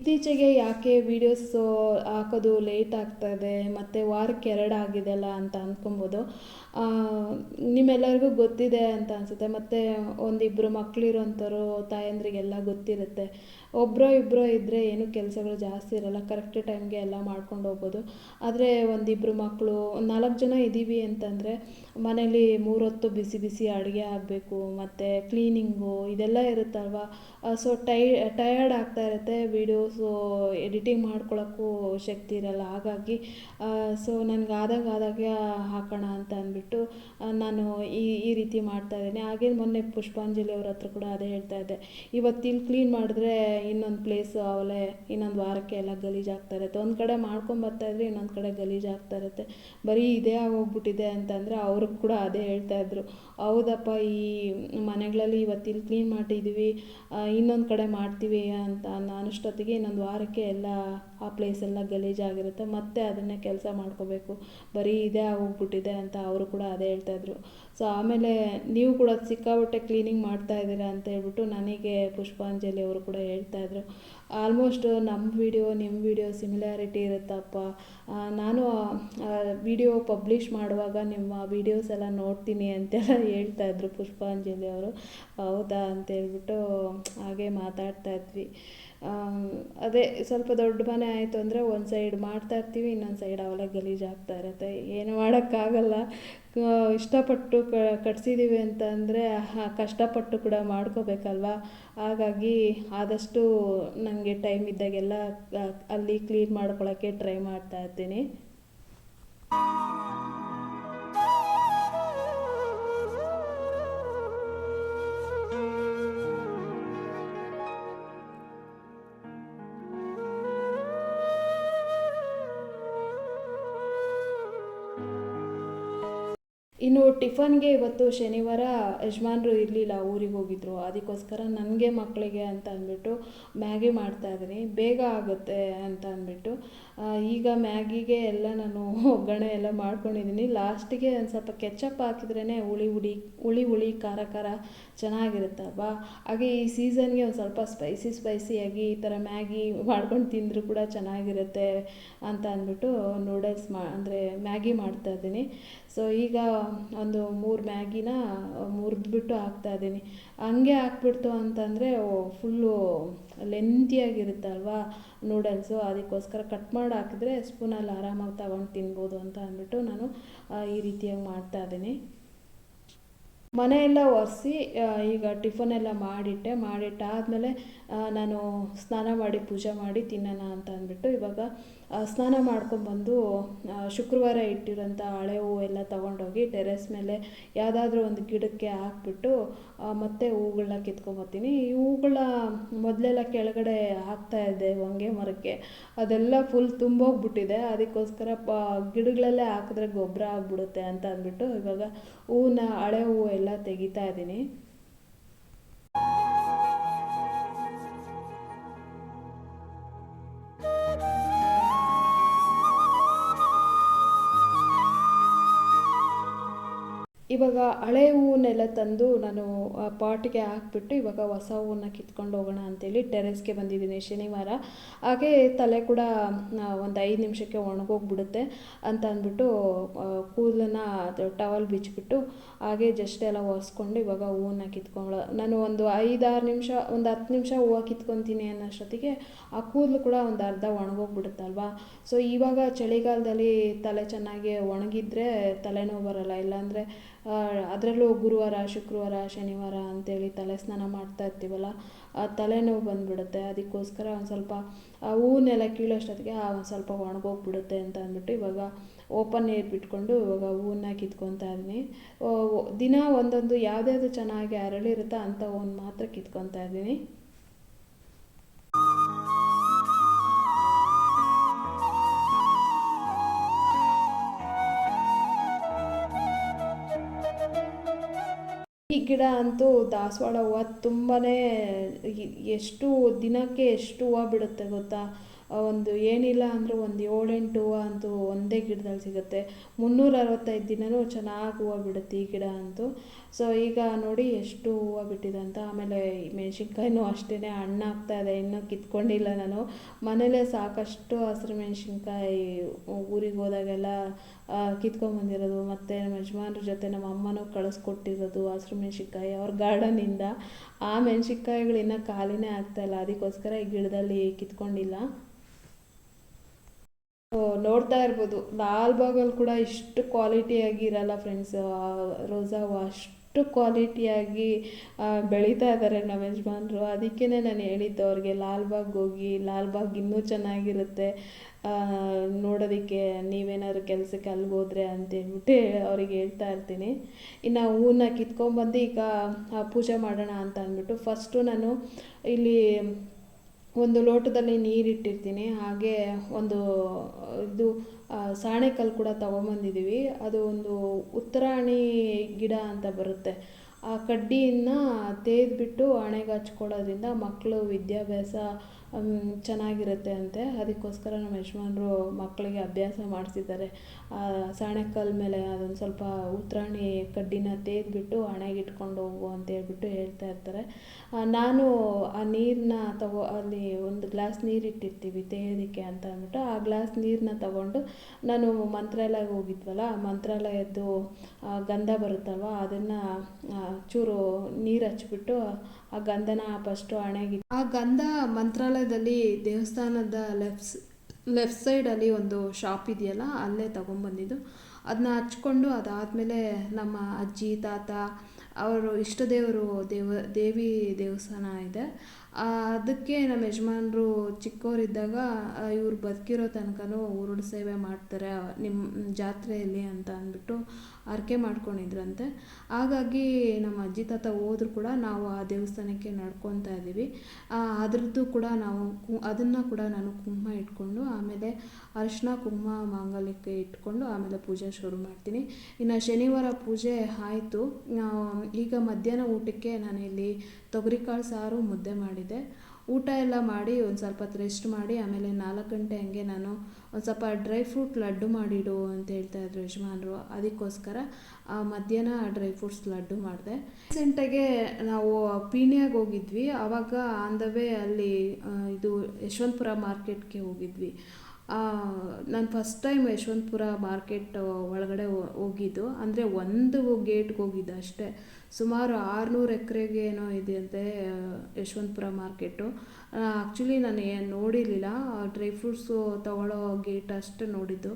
ಇತ್ತೀಚೆಗೆ ಯಾಕೆ ವೀಡಿಯೋಸ್ ಹಾಕೋದು ಲೇಟ್ ಆಗ್ತಾಯಿದೆ ಮತ್ತು ವಾರಕ್ಕೆ ಎರಡು ಆಗಿದೆಯಲ್ಲ ಅಂತ ಅಂದ್ಕೊಬೋದು ನಿಮ್ಮೆಲ್ಲರಿಗೂ ಗೊತ್ತಿದೆ ಅಂತ ಅನಿಸುತ್ತೆ, ಮತ್ತು ಒಂದಿಬ್ಬರು ಮಕ್ಕಳಿರೋಂಥವ್ರು ತಾಯಂದ್ರಿಗೆಲ್ಲ ಗೊತ್ತಿರುತ್ತೆ. ಒಬ್ಬರೋ ಇಬ್ಬರೋ ಇದ್ದರೆ ಏನು ಕೆಲಸಗಳು ಜಾಸ್ತಿ ಇರೋಲ್ಲ ಕರೆಕ್ಟ್ ಟೈಮ್ಗೆ ಎಲ್ಲ ಮಾಡ್ಕೊಂಡು ಹೋಗ್ಬೋದು. ಆದರೆ ಒಂದಿಬ್ಬರು ಮಕ್ಕಳು ನಾಲ್ಕು ಜನ ಇದ್ದೀವಿ ಅಂತಂದರೆ ಮನೇಲಿ ಮೂರೊತ್ತು ಬಿಸಿ ಬಿಸಿ ಅಡುಗೆ ಆಗಬೇಕು, ಮತ್ತು ಕ್ಲೀನಿಂಗು ಇದೆಲ್ಲ ಇರುತ್ತಲ್ವ? ಸೊ ಟೈ ಟಯರ್ಡ್ ಆಗ್ತಾ ಇರುತ್ತೆ ವೀಡಿಯೋಸು ಎಡಿಟಿಂಗ್ ಮಾಡ್ಕೊಳ್ಳೋಕ್ಕೂ ಶಕ್ತಿ ಇರಲ್ಲ. ಹಾಗಾಗಿ ಸೊ ನನಗೆ ಆದಾಗ ಆದಾಗೆ ಹಾಕೋಣ ಅಂತ ಅಂದ್ಬಿಟ್ಟು ನಾನು ಈ ಈ ರೀತಿ ಮಾಡ್ತಾ ಇದ್ದೀನಿ. ಹಾಗೆ ಮೊನ್ನೆ ಪುಷ್ಪಾಂಜಲಿ ಅವ್ರ ಹತ್ರ ಕೂಡ ಅದೇ ಹೇಳ್ತಾ ಇದ್ದೆ. ಇವತ್ತು ಇಲ್ಲಿ ಕ್ಲೀನ್ ಮಾಡಿದ್ರೆ ಇನ್ನೊಂದು ಪ್ಲೇಸು ಅವಲೆ, ಇನ್ನೊಂದು ವಾರಕ್ಕೆ ಎಲ್ಲ ಗಲೀಜಾಗ್ತಾ ಇರುತ್ತೆ ಒಂದು ಕಡೆ ಮಾಡ್ಕೊಂಬರ್ತಾ ಇದ್ರೆ ಇನ್ನೊಂದು ಕಡೆ ಗಲೀಜಾಗ್ತಾ ಇರುತ್ತೆ ಬರೀ ಇದೇ ಆಗೋಗ್ಬಿಟ್ಟಿದೆ ಅಂತಂದರೆ ಅವ್ರಿಗೆ ಕೂಡ ಅದೇ ಹೇಳ್ತಾ ಇದ್ರು. ಹೌದಪ್ಪ, ಈ ಮನೆಗಳಲ್ಲಿ ಇವತ್ತು ಇಲ್ಲಿ ಕ್ಲೀನ್ ಮಾಡಿದ್ದೀವಿ ಇನ್ನೊಂದು ಕಡೆ ಮಾಡ್ತೀವಿ ಅಂತ ಅನ್ನೋಷ್ಟೊತ್ತಿಗೆ ಇನ್ನೊಂದು ವಾರಕ್ಕೆ ಎಲ್ಲ ಆ ಪ್ಲೇಸೆಲ್ಲ ಗಲೀಜಾಗಿರುತ್ತೆ ಮತ್ತೆ ಅದನ್ನೇ ಕೆಲಸ ಮಾಡ್ಕೋಬೇಕು. ಬರೀ ಇದೇ ಆಗೋಗ್ಬಿಟ್ಟಿದೆ ಅಂತ ಅವರು ಕೂಡ ಅದೇ ಹೇಳ್ತಾಯಿದ್ರು ಸೊ ಆಮೇಲೆ ನೀವು ಕೂಡ ಸಿಕ್ಕಾಪಟ್ಟೆ ಕ್ಲೀನಿಂಗ್ ಮಾಡ್ತಾ ಇದ್ದೀರಾ ಅಂತ ಹೇಳ್ಬಿಟ್ಟು ನನಗೆ ಪುಷ್ಪಾಂಜಲಿ ಅವರು ಕೂಡ ಹೇಳ್ತಾಯಿದ್ರು ಆಲ್ಮೋಸ್ಟ್ ನಮ್ಮ ವಿಡಿಯೋ ನಿಮ್ಮ ವಿಡಿಯೋ ಸಿಮಿಲಾರಿಟಿ ಇರುತ್ತಪ್ಪ. ನಾನು ವಿಡಿಯೋ ಪಬ್ಲಿಷ್ ಮಾಡುವಾಗ ನಿಮ್ಮ ವೀಡಿಯೋಸ್ ಎಲ್ಲ ನೋಡ್ತೀನಿ ಅಂತೆಲ್ಲ ಹೇಳ್ತಾಯಿದ್ರು ಪುಷ್ಪಾಂಜಲಿ ಅವರು. ಹೌದಾ ಅಂತ ಹೇಳ್ಬಿಟ್ಟು ಹಾಗೆ ಮಾತಾಡ್ತಾ ಇದ್ವಿ. ಅದೇ ಸ್ವಲ್ಪ ದೊಡ್ಡ ಮನೆ ಆಯಿತು ಅಂದರೆ ಒಂದು ಸೈಡ್ ಮಾಡ್ತಾ ಇರ್ತೀವಿ, ಇನ್ನೊಂದು ಸೈಡ್ ಅವೆಲ್ಲ ಗಲೀಜಾಗ್ತಾ ಇರುತ್ತೆ. ಏನು ಮಾಡೋಕ್ಕಾಗಲ್ಲ. ಇಷ್ಟಪಟ್ಟು ಕಟ್ಸಿದ್ದೀವಿ ಅಂತ ಅಂದರೆ ಕಷ್ಟಪಟ್ಟು ಕೂಡ ಮಾಡ್ಕೋಬೇಕಲ್ವ? ಹಾಗಾಗಿ ಆದಷ್ಟು ನನಗೆ ಟೈಮ್ ಇದ್ದಾಗೆಲ್ಲ ಅಲ್ಲಿ ಕ್ಲೀನ್ ಮಾಡ್ಕೊಳ್ಳೋಕ್ಕೆ ಟ್ರೈ ಮಾಡ್ತಾ ಇರ್ತೀನಿ. ಟಿಫನ್ಗೆ ಇವತ್ತು ಶನಿವಾರ ಯಜಮಾನ್ರು ಇರಲಿಲ್ಲ, ಊರಿಗೆ ಹೋಗಿದ್ರು. ಅದಕ್ಕೋಸ್ಕರ ನನಗೆ ಮಕ್ಕಳಿಗೆ ಅಂತ ಅಂದ್ಬಿಟ್ಟು ಮ್ಯಾಗಿ ಮಾಡ್ತಾಯಿದ್ದೀನಿ ಬೇಗ ಆಗುತ್ತೆ ಅಂತ ಅಂದ್ಬಿಟ್ಟು. ಈಗ ಮ್ಯಾಗಿಗೆ ಎಲ್ಲ ನಾನು ಒಗ್ಗರಣೆ ಎಲ್ಲ ಮಾಡ್ಕೊಂಡಿದ್ದೀನಿ. ಲಾಸ್ಟಿಗೆ ಒಂದು ಸ್ವಲ್ಪ ಕೆಚಪ್ ಹಾಕಿದ್ರೇ ಹುಳಿ ಹುಳಿ ಹುಳಿ ಹುಳಿ, ಖಾರ ಖಾರ ಚೆನ್ನಾಗಿರುತ್ತಲ್ವಾ ಹಾಗೆ ಈ ಸೀಸನ್ಗೆ ಒಂದು ಸ್ವಲ್ಪ ಸ್ಪೈಸಿ ಸ್ಪೈಸಿಯಾಗಿ ಈ ಥರ ಮ್ಯಾಗಿ ಮಾಡ್ಕೊಂಡು ತಿಂದರೂ ಕೂಡ ಚೆನ್ನಾಗಿರುತ್ತೆ ಅಂತ ಅಂದ್ಬಿಟ್ಟು ನೂಡಲ್ಸ್ ಮಾ, ಅಂದರೆ ಮ್ಯಾಗಿ ಮಾಡ್ತಾಯಿದ್ದೀನಿ ಸೊ ಈಗ ಒಂದು ಮೂರು ಮ್ಯಾಗಿನ ಮುರಿದ್ಬಿಟ್ಟು ಹಾಕ್ತಾಯಿದ್ದೀನಿ ಹಂಗೆ ಹಾಕ್ಬಿಡ್ತು ಅಂತಂದರೆ ಫುಲ್ಲು ಲೆಂತಿಯಾಗಿರುತ್ತಲ್ವಾ ನೂಡಲ್ಸು ಅದಕ್ಕೋಸ್ಕರ ಕಟ್ ಮಾಡಿ ಹಾಕಿದ್ರೆ ಸ್ಪೂನಲ್ಲಿ ಆರಾಮಾಗಿ ತಗೊಂಡು ತಿನ್ಬೋದು ಅಂತ ಅಂದ್ಬಿಟ್ಟು ನಾನು ಈ ರೀತಿಯಾಗಿ ಮಾಡ್ತಾ ಇದ್ದೀನಿ. ಮನೆಯೆಲ್ಲ ಒರೆಸಿ ಈಗ ಟಿಫನೆಲ್ಲ ಮಾಡಿಟ್ಟೆ. ಮಾಡಿಟ್ಟಾದಮೇಲೆ ನಾನು ಸ್ನಾನ ಮಾಡಿ ಪೂಜೆ ಮಾಡಿ ತಿನ್ನೋಣ ಅಂತ ಅಂದ್ಬಿಟ್ಟು ಇವಾಗ ಸ್ನಾನ ಮಾಡ್ಕೊಂಡ್ಬಂದು ಶುಕ್ರವಾರ ಇಟ್ಟಿರೋಂಥ ಹಳೆ ಹೂವು ಎಲ್ಲ ತೊಗೊಂಡೋಗಿ ಟೆರೆಸ್ ಮೇಲೆ ಯಾವುದಾದ್ರೂ ಒಂದು ಗಿಡಕ್ಕೆ ಹಾಕ್ಬಿಟ್ಟು ಮತ್ತೆ ಹೂಗಳನ್ನ ಕಿತ್ಕೊಂಬರ್ತೀನಿ ಈ ಹೂಗಳ ಮೊದಲೆಲ್ಲ ಕೆಳಗಡೆ ಹಾಕ್ತಾಯಿದ್ದೆ ಹೊಂಗೆ ಮರಕ್ಕೆ. ಅದೆಲ್ಲ ಫುಲ್ ತುಂಬೋಗ್ಬಿಟ್ಟಿದೆ. ಅದಕ್ಕೋಸ್ಕರ ಪ ಗಿಡಗಳಲ್ಲೇ ಹಾಕಿದ್ರೆ ಗೊಬ್ಬರ ಆಗಿಬಿಡುತ್ತೆ ಅಂತ ಅಂದ್ಬಿಟ್ಟು ಇವಾಗ ಹೂವನ್ನ ಹಳೆ ಹೂವು ಎಲ್ಲ ತೆಗಿತಾ ಇದ್ದೀನಿ. ಇವಾಗ ಹಳೆ ಹೂವನ್ನೆಲ್ಲ ತಂದು ನಾನು ಪಾಟ್ಗೆ ಹಾಕ್ಬಿಟ್ಟು ಇವಾಗ ಹೊಸ ಹೂವನ್ನ ಕಿತ್ಕೊಂಡು ಹೋಗೋಣ ಅಂತೇಳಿ ಟೆರೆಸ್ಗೆ ಬಂದಿದ್ದೀನಿ ಶನಿವಾರ. ಹಾಗೆ ತಲೆ ಕೂಡ ಒಂದು ಐದು ನಿಮಿಷಕ್ಕೆ ಒಣಗೋಗ್ಬಿಡುತ್ತೆ ಅಂತ ಅಂದ್ಬಿಟ್ಟು ಕೂದಲನ್ನ ಟವಲ್ ಬಿಚ್ಚಿಬಿಟ್ಟು ಹಾಗೆ ಜಸ್ಟ್ ಎಲ್ಲ ಒರೆಸ್ಕೊಂಡು ಇವಾಗ ಹೂವನ್ನ ಕಿತ್ಕೊಳ್ಳೋ ನಾನು ಒಂದು ಐದಾರು ನಿಮಿಷ, ಒಂದು ಹತ್ತು ನಿಮಿಷ ಹೂವು ಕಿತ್ಕೊತೀನಿ ಅನ್ನೋಷ್ಟೊತ್ತಿಗೆ ಆ ಕೂದಲು ಕೂಡ ಒಂದು ಅರ್ಧ ಒಣಗೋಗ್ಬಿಡುತ್ತಲ್ವಾ? ಸೊ ಇವಾಗ ಚಳಿಗಾಲದಲ್ಲಿ ತಲೆ ಚೆನ್ನಾಗಿ ಒಣಗಿದ್ರೆ ತಲೆನೋವು ಬರಲ್ಲ, ಇಲ್ಲಾಂದರೆ ಅದರಲ್ಲೂ ಗುರುವಾರ, ಶುಕ್ರವಾರ, ಶನಿವಾರ ಅಂತೇಳಿ ತಲೆ ಸ್ನಾನ ಮಾಡ್ತಾ ಇರ್ತೀವಲ್ಲ, ಆ ತಲೆನೋವು ಬಂದುಬಿಡುತ್ತೆ. ಅದಕ್ಕೋಸ್ಕರ ಒಂದು ಸ್ವಲ್ಪ, ಆ ಹೂವನ್ನೆಲ್ಲ ಕೀಳೋಷ್ಟೊತ್ತಿಗೆ ಒಂದು ಸ್ವಲ್ಪ ಒಣಗೋಗ್ಬಿಡುತ್ತೆ ಅಂತ ಅಂದ್ಬಿಟ್ಟು ಇವಾಗ ಓಪನ್ ಏರ್ ಬಿಟ್ಕೊಂಡು ಇವಾಗ ಹೂವನ್ನ ಕಿತ್ಕೊತಾ ಇದ್ದೀನಿ. ದಿನ ಒಂದೊಂದು ಯಾವುದ್ಯಾವ್ದು ಚೆನ್ನಾಗಿ ಅರಳಿರುತ್ತೋ ಅಂಥ ಒಂದು ಮಾತ್ರ ಕಿತ್ಕೊತಾ ಇದ್ದೀನಿ. ಗಿಡ ಅಂತೂ ದಾಸವಾಳ ಹೂವು ತುಂಬಾ ಎಷ್ಟು ದಿನಕ್ಕೆ ಎಷ್ಟು ಹೂವು ಬಿಡುತ್ತೆ ಗೊತ್ತಾ? ಒಂದು ಏನಿಲ್ಲ ಅಂದರೂ ಒಂದು ಏಳೆಂಟು ಹೂವು ಅಂತೂ ಒಂದೇ ಗಿಡದಲ್ಲಿ ಸಿಗುತ್ತೆ. ಮುನ್ನೂರ ಅರವತ್ತೈದು ದಿನವೂ ಚೆನ್ನಾಗಿ ಹೂವು ಬಿಡುತ್ತೆ ಈ ಗಿಡ ಅಂತೂ. ಸೊ ಈಗ ನೋಡಿ ಎಷ್ಟು ಹೂವು ಬಿಟ್ಟಿದೆ ಅಂತ. ಆಮೇಲೆ ಮೆಣ್ಸಿನ್ಕಾಯಿನೂ ಅಷ್ಟೇ ಹಣ್ಣಾಗ್ತಾ ಇದೆ. ಇನ್ನೂ ಕಿತ್ಕೊಂಡಿಲ್ಲ ನಾನು. ಮನೇಲೇ ಸಾಕಷ್ಟು ಹಸಿರು ಮೆಣ್ಸಿನ್ಕಾಯಿ ಊರಿಗೆ ಹೋದಾಗೆಲ್ಲ ಕಿತ್ಕೊಂಬಂದಿರೋದು ಮತ್ತು ನಮ್ಮ ಯಜಮಾನ್ರ ಜೊತೆ ನಮ್ಮ ಅಮ್ಮನೂ ಕಳಿಸ್ಕೊಟ್ಟಿರೋದು ಹಸಿರು ಮೆಣ್ಸಿನ್ಕಾಯಿ ಅವ್ರ ಗಾರ್ಡನಿಂದ ಆ ಮೆಣ್ಸಿನ್ಕಾಯಿಗಳು ಇನ್ನೂ ಖಾಲಿನೇ ಇಲ್ಲ. ಅದಕ್ಕೋಸ್ಕರ ಈ ಗಿಡದಲ್ಲಿ ಕಿತ್ಕೊಂಡಿಲ್ಲ. ನೋಡ್ತಾ ಇರ್ಬೋದು. ಲಾಲ್ಬಾಗಲ್ಲಿ ಕೂಡ ಇಷ್ಟು ಕ್ವಾಲಿಟಿ ಆಗಿರಲ್ಲ ಫ್ರೆಂಡ್ಸ್ ರೋಸಾ ಹೂವು ಕ್ವಾಲಿಟಿಯಾಗಿ ಬೆಳೀತಾ ಇದ್ದಾರೆ ನಮ್ಮ ಯಜಮಾನ್ರು. ಅದಕ್ಕೇ ನಾನು ಹೇಳಿದ್ದು, ಅವ್ರಿಗೆ ಲಾಲ್ಬಾಗ್ ಹೋಗಿ, ಲಾಲ್ಬಾಗ್ ಇನ್ನೂ ಚೆನ್ನಾಗಿರುತ್ತೆ. ನೋಡೋದಕ್ಕೆ ನೀವೇನಾದ್ರು ಕೆಲಸಕ್ಕೆ ಅಲ್ಲಿಗೆ ಹೋದ್ರೆ ಅಂತೇಳ್ಬಿಟ್ಟು ಅವ್ರಿಗೆ ಹೇಳ್ತಾ ಇರ್ತೀನಿ. ಇನ್ನು ಹೂವನ್ನ ಕಿತ್ಕೊಂಬಂದು ಈಗ ಪೂಜೆ ಮಾಡೋಣ ಅಂತ ಅಂದ್ಬಿಟ್ಟು ಫಸ್ಟು ನಾನು ಇಲ್ಲಿ ಒಂದು ಲೋಟದಲ್ಲಿ ನೀರಿಟ್ಟಿರ್ತೀನಿ. ಹಾಗೆ ಒಂದು, ಇದು ಸಾಣೆಕಲ್ಲು ಕೂಡ ತೊಗೊಂಬಂದಿದ್ದೀವಿ ಅದು ಒಂದು ಉತ್ತರಾಣಿ ಗಿಡ ಅಂತ ಬರುತ್ತೆ. ಆ ಕಡ್ಡಿಯನ್ನು ತೇದ್ಬಿಟ್ಟು ಹಣೆಗೆ ಹಚ್ಕೊಳ್ಳೋದ್ರಿಂದ ಮಕ್ಕಳು ವಿದ್ಯಾಭ್ಯಾಸ ಚೆನ್ನಾಗಿರುತ್ತೆ ಅಂತೆ. ಅದಕ್ಕೋಸ್ಕರ ನಮ್ಮ ಯಜಮಾನ್ರು ಮಕ್ಕಳಿಗೆ ಅಭ್ಯಾಸ ಮಾಡಿಸಿದ್ದಾರೆ ಸಾಣೆಕಲ್ ಮೇಲೆ ಅದೊಂದು ಸ್ವಲ್ಪ ಉತ್ತರಾಣಿ ಕಡ್ಡಿನ ತೇದ್ಬಿಟ್ಟು ಹಣೆಗಿಟ್ಕೊಂಡು ಹೋಗು ಅಂತ ಹೇಳ್ಬಿಟ್ಟು ಹೇಳ್ತಾ ಇರ್ತಾರೆ. ನಾನು ಆ ನೀರನ್ನ ತಗೋ, ಅಲ್ಲಿ ಒಂದು ಗ್ಲಾಸ್ ನೀರು ಇಟ್ಟಿರ್ತೀವಿ ಅಂತ ಅಂದ್ಬಿಟ್ಟು ಆ ಗ್ಲಾಸ್ ನೀರನ್ನ ತಗೊಂಡು ನಾನು ಮಂತ್ರಾಲಯಕ್ಕೆ ಹೋಗಿದ್ವಲ್ಲ ಮಂತ್ರಾಲಯದ್ದು ಗಂಧ ಬರುತ್ತಲ್ವ, ಅದನ್ನು ಚೂರು ನೀರು ಹಚ್ಬಿಟ್ಟು ಆ ಗಂಧನ ಫಸ್ಟು ಹಣೆಗೆ ಆ ಗಂಧ ಮಂತ್ರಾಲಯದಲ್ಲಿ ದೇವಸ್ಥಾನದ ಲೆಫ್ಟ್ ಲೆಫ್ಟ್ ಸೈಡಲ್ಲಿ ಒಂದು ಶಾಪ್ ಇದೆಯಲ್ಲ, ಅಲ್ಲೇ ತೊಗೊಂಬಂದಿದ್ದು ಅದನ್ನ ಹಚ್ಕೊಂಡು ಅದಾದಮೇಲೆ ನಮ್ಮ ಅಜ್ಜಿ, ತಾತ, ಅವರು ಇಷ್ಟ ದೇವರು ದೇವ, ದೇವಿ ದೇವಸ್ಥಾನ ಇದೆ. ಅದಕ್ಕೆ ನಮ್ಮ ಯಜಮಾನರು ಚಿಕ್ಕವರಿದ್ದಾಗ ಇವ್ರು ಬದುಕಿರೋ ತನಕನೂ ಊರುಡ್ ಸೇವೆ ಮಾಡ್ತಾರೆ, ನಿಮ್ಮ ಜಾತ್ರೆಯಲ್ಲಿ ಅಂತ ಅಂದ್ಬಿಟ್ಟು ಹರಕೆ ಮಾಡ್ಕೊಂಡಿದ್ರಂತೆ. ಹಾಗಾಗಿ ನಮ್ಮ ಅಜ್ಜಿ ತಾತ ಹೋದ್ರು ಕೂಡ ನಾವು ಆ ದೇವಸ್ಥಾನಕ್ಕೆ ನಡ್ಕೊತಾ ಇದ್ದೀವಿ. ಅದರದ್ದು ಕೂಡ ನಾವು ಕು, ಅದನ್ನು ಕೂಡ ನಾನು ಕುಂಕುಮ ಇಟ್ಕೊಂಡು, ಆಮೇಲೆ ಅರಿಶಿನ, ಕುಂಕುಮ, ಮಾಂಗಲ್ಯಕ್ಕೆ ಇಟ್ಕೊಂಡು ಆಮೇಲೆ ಪೂಜೆ ಶುರು ಮಾಡ್ತೀನಿ. ಇನ್ನು ಶನಿವಾರ ಪೂಜೆ ಆಯಿತು. ಈಗ ಮಧ್ಯಾಹ್ನ ಊಟಕ್ಕೆ ನಾನಿಲ್ಲಿ ತೊಗರಿಕಾಳು ಸಾರು ಮುದ್ದೆ ಮಾಡಿದ್ದೆ. ಊಟ ಎಲ್ಲ ಮಾಡಿ ಒಂದು ಸ್ವಲ್ಪ ಹೊತ್ತು ರೆಸ್ಟ್ ಮಾಡಿ, ಆಮೇಲೆ ನಾಲ್ಕು ಗಂಟೆ ಹಂಗೆ ನಾನು ಒಂದು ಸ್ವಲ್ಪ ಡ್ರೈ ಫ್ರೂಟ್ ಲಡ್ಡು ಮಾಡಿಡು ಅಂತ ಹೇಳ್ತಾ ಇದ್ರು ಯಜಮಾನರು. ಅದಕ್ಕೋಸ್ಕರ ಮಧ್ಯಾಹ್ನ ಡ್ರೈ ಫ್ರೂಟ್ಸ್ ಲಡ್ಡು ಮಾಡಿದೆ. ರೀಸೆಂಟಾಗೆ ನಾವು ಪೀಣ್ಯಾಗೆ ಹೋಗಿದ್ವಿ. ಆವಾಗ ಆನ್ ದ ವೇ ಅಲ್ಲಿ ಇದು ಯಶವಂತಪುರ ಮಾರ್ಕೆಟ್ಗೆ ಹೋಗಿದ್ವಿ. ನಾನು ಫಸ್ಟ್ ಟೈಮ್ ಯಶವಂತಪುರ ಮಾರ್ಕೆಟ್ ಒಳಗಡೆ ಹೋಗಿದ್ದು. ಅಂದರೆ ಒಂದು ಗೇಟ್ಗೆ ಹೋಗಿದ್ದು ಅಷ್ಟೇ. ಸುಮಾರು ಆರುನೂರು ಎಕರೆಗೆ ಏನೋ ಇದೆಯಂತೆ ಯಶವಂತಪುರ ಮಾರ್ಕೆಟು ಆ್ಯಕ್ಚುಲಿ ನಾನು ಏನು ನೋಡಿರಲಿಲ್ಲ. ಡ್ರೈ ಫ್ರೂಟ್ಸು ತೊಗೊಳ್ಳೋ ಗೇಟ್ ಅಷ್ಟೇ ನೋಡಿದ್ದು.